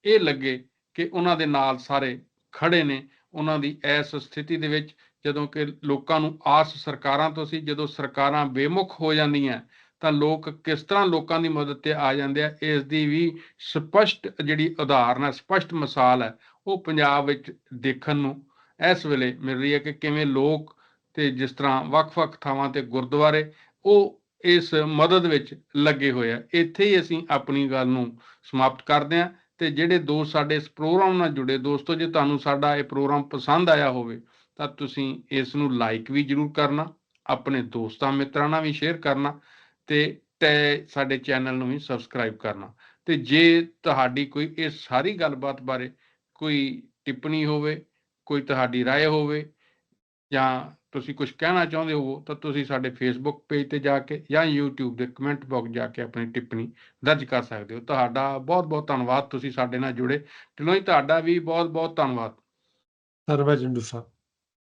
ਇਹ ਲੱਗੇ ਕਿ ਉਹਨਾਂ ਦੇ ਨਾਲ ਸਾਰੇ ਖੜੇ ਨੇ, ਉਹਨਾਂ ਦੀ ਇਸ ਸਥਿਤੀ ਦੇ ਵਿੱਚ ਜਦੋਂ ਕਿ ਲੋਕਾਂ ਨੂੰ ਆਸ ਸਰਕਾਰਾਂ ਤੋਂ ਸੀ, ਜਦੋਂ ਸਰਕਾਰਾਂ ਬੇਮੁਖ ਹੋ ਜਾਂਦੀਆਂ, ਤਾਂ ਲੋਕ ਕਿਸ ਤਰ੍ਹਾਂ ਲੋਕਾਂ ਦੀ ਮਦਦ ਤੇ ਆ ਜਾਂਦੇ ਆ, ਇਸ ਦੀ ਵੀ ਸਪਸ਼ਟ ਜਿਹੜੀ ਉਦਾਹਰਨ ਹੈ, ਸਪਸ਼ਟ ਮਿਸਾਲ ਹੈ, ਉਹ ਪੰਜਾਬ ਵਿੱਚ ਦੇਖਣ ਨੂੰ ਇਸ ਵੇਲੇ ਮਿਲ ਰਹੀ ਹੈ ਕਿ ਕਿਵੇਂ ਲੋਕ ਤੇ ਜਿਸ ਤਰ੍ਹਾਂ ਵੱਖ-ਵੱਖ ਥਾਵਾਂ ਤੇ ਗੁਰਦੁਆਰੇ, ਉਹ ਇਸ ਮਦਦ ਵਿੱਚ ਲੱਗੇ ਹੋਏ ਆ। ਇੱਥੇ ਹੀ ਅਸੀਂ ਆਪਣੀ ਗੱਲ ਨੂੰ ਸਮਾਪਤ ਕਰਦੇ ਹਾਂ ਤੇ ਜਿਹੜੇ ਦੋਸਤ ਸਾਡੇ ਇਸ ਪ੍ਰੋਗਰਾਮ ਨਾਲ ਜੁੜੇ ਦੋਸਤੋ, ਜੇ ਤੁਹਾਨੂੰ ਸਾਡਾ ਇਹ ਪ੍ਰੋਗਰਾਮ ਪਸੰਦ ਆਇਆ ਹੋਵੇ ਤਾਂ ਤੁਸੀਂ ਇਸ ਨੂੰ ਲਾਈਕ ਵੀ ਜਰੂਰ ਕਰਨਾ ਆਪਣੇ ਦੋਸਤਾਂ ਮਿੱਤਰਾਂ ਨਾਲ ਵੀ ਸ਼ੇਅਰ ਕਰਨਾ ਤੇ ਤੇ ਸਾਡੇ ਚੈਨਲ ਨੂੰ ਵੀ ਸਬਸਕ੍ਰਾਈਬ ਕਰਨਾ ਤੇ ਜੇ ਤੁਹਾਡੀ ਕੋਈ ਇਸ ਸਾਰੀ ਗੱਲਬਾਤ ਬਾਰੇ ਕੋਈ ਟਿੱਪਣੀ ਹੋਵੇ ਕੋਈ ਤੁਹਾਡੀ رائے ਹੋਵੇ ਜਾਂ ਤੁਸੀਂ ਕੁਝ ਕਹਿਣਾ ਚਾਹੁੰਦੇ ਹੋ ਤਾਂ ਤੁਸੀਂ ਸਾਡੇ ਫੇਸਬੁੱਕ ਪੇਜ ਤੇ ਜਾ ਕੇ ਜਾਂ YouTube ਦੇ ਕਮੈਂਟ ਬਾਕਸ ਜਾ ਕੇ ਆਪਣੀ ਟਿੱਪਣੀ ਦਰਜ ਕਰ ਸਕਦੇ ਹੋ ਤੁਹਾਡਾ ਬਹੁਤ ਬਹੁਤ ਧੰਨਵਾਦ ਤੁਸੀਂ ਸਾਡੇ ਨਾਲ ਜੁੜੇ ਢਿੱਲੋਂ ਜੀ ਤੁਹਾਡਾ ਵੀ ਬਹੁਤ ਬਹੁਤ ਧੰਨਵਾਦ ਧੰਨਵਾਦ ਜੰਡੂ ਸਾਹਿਬ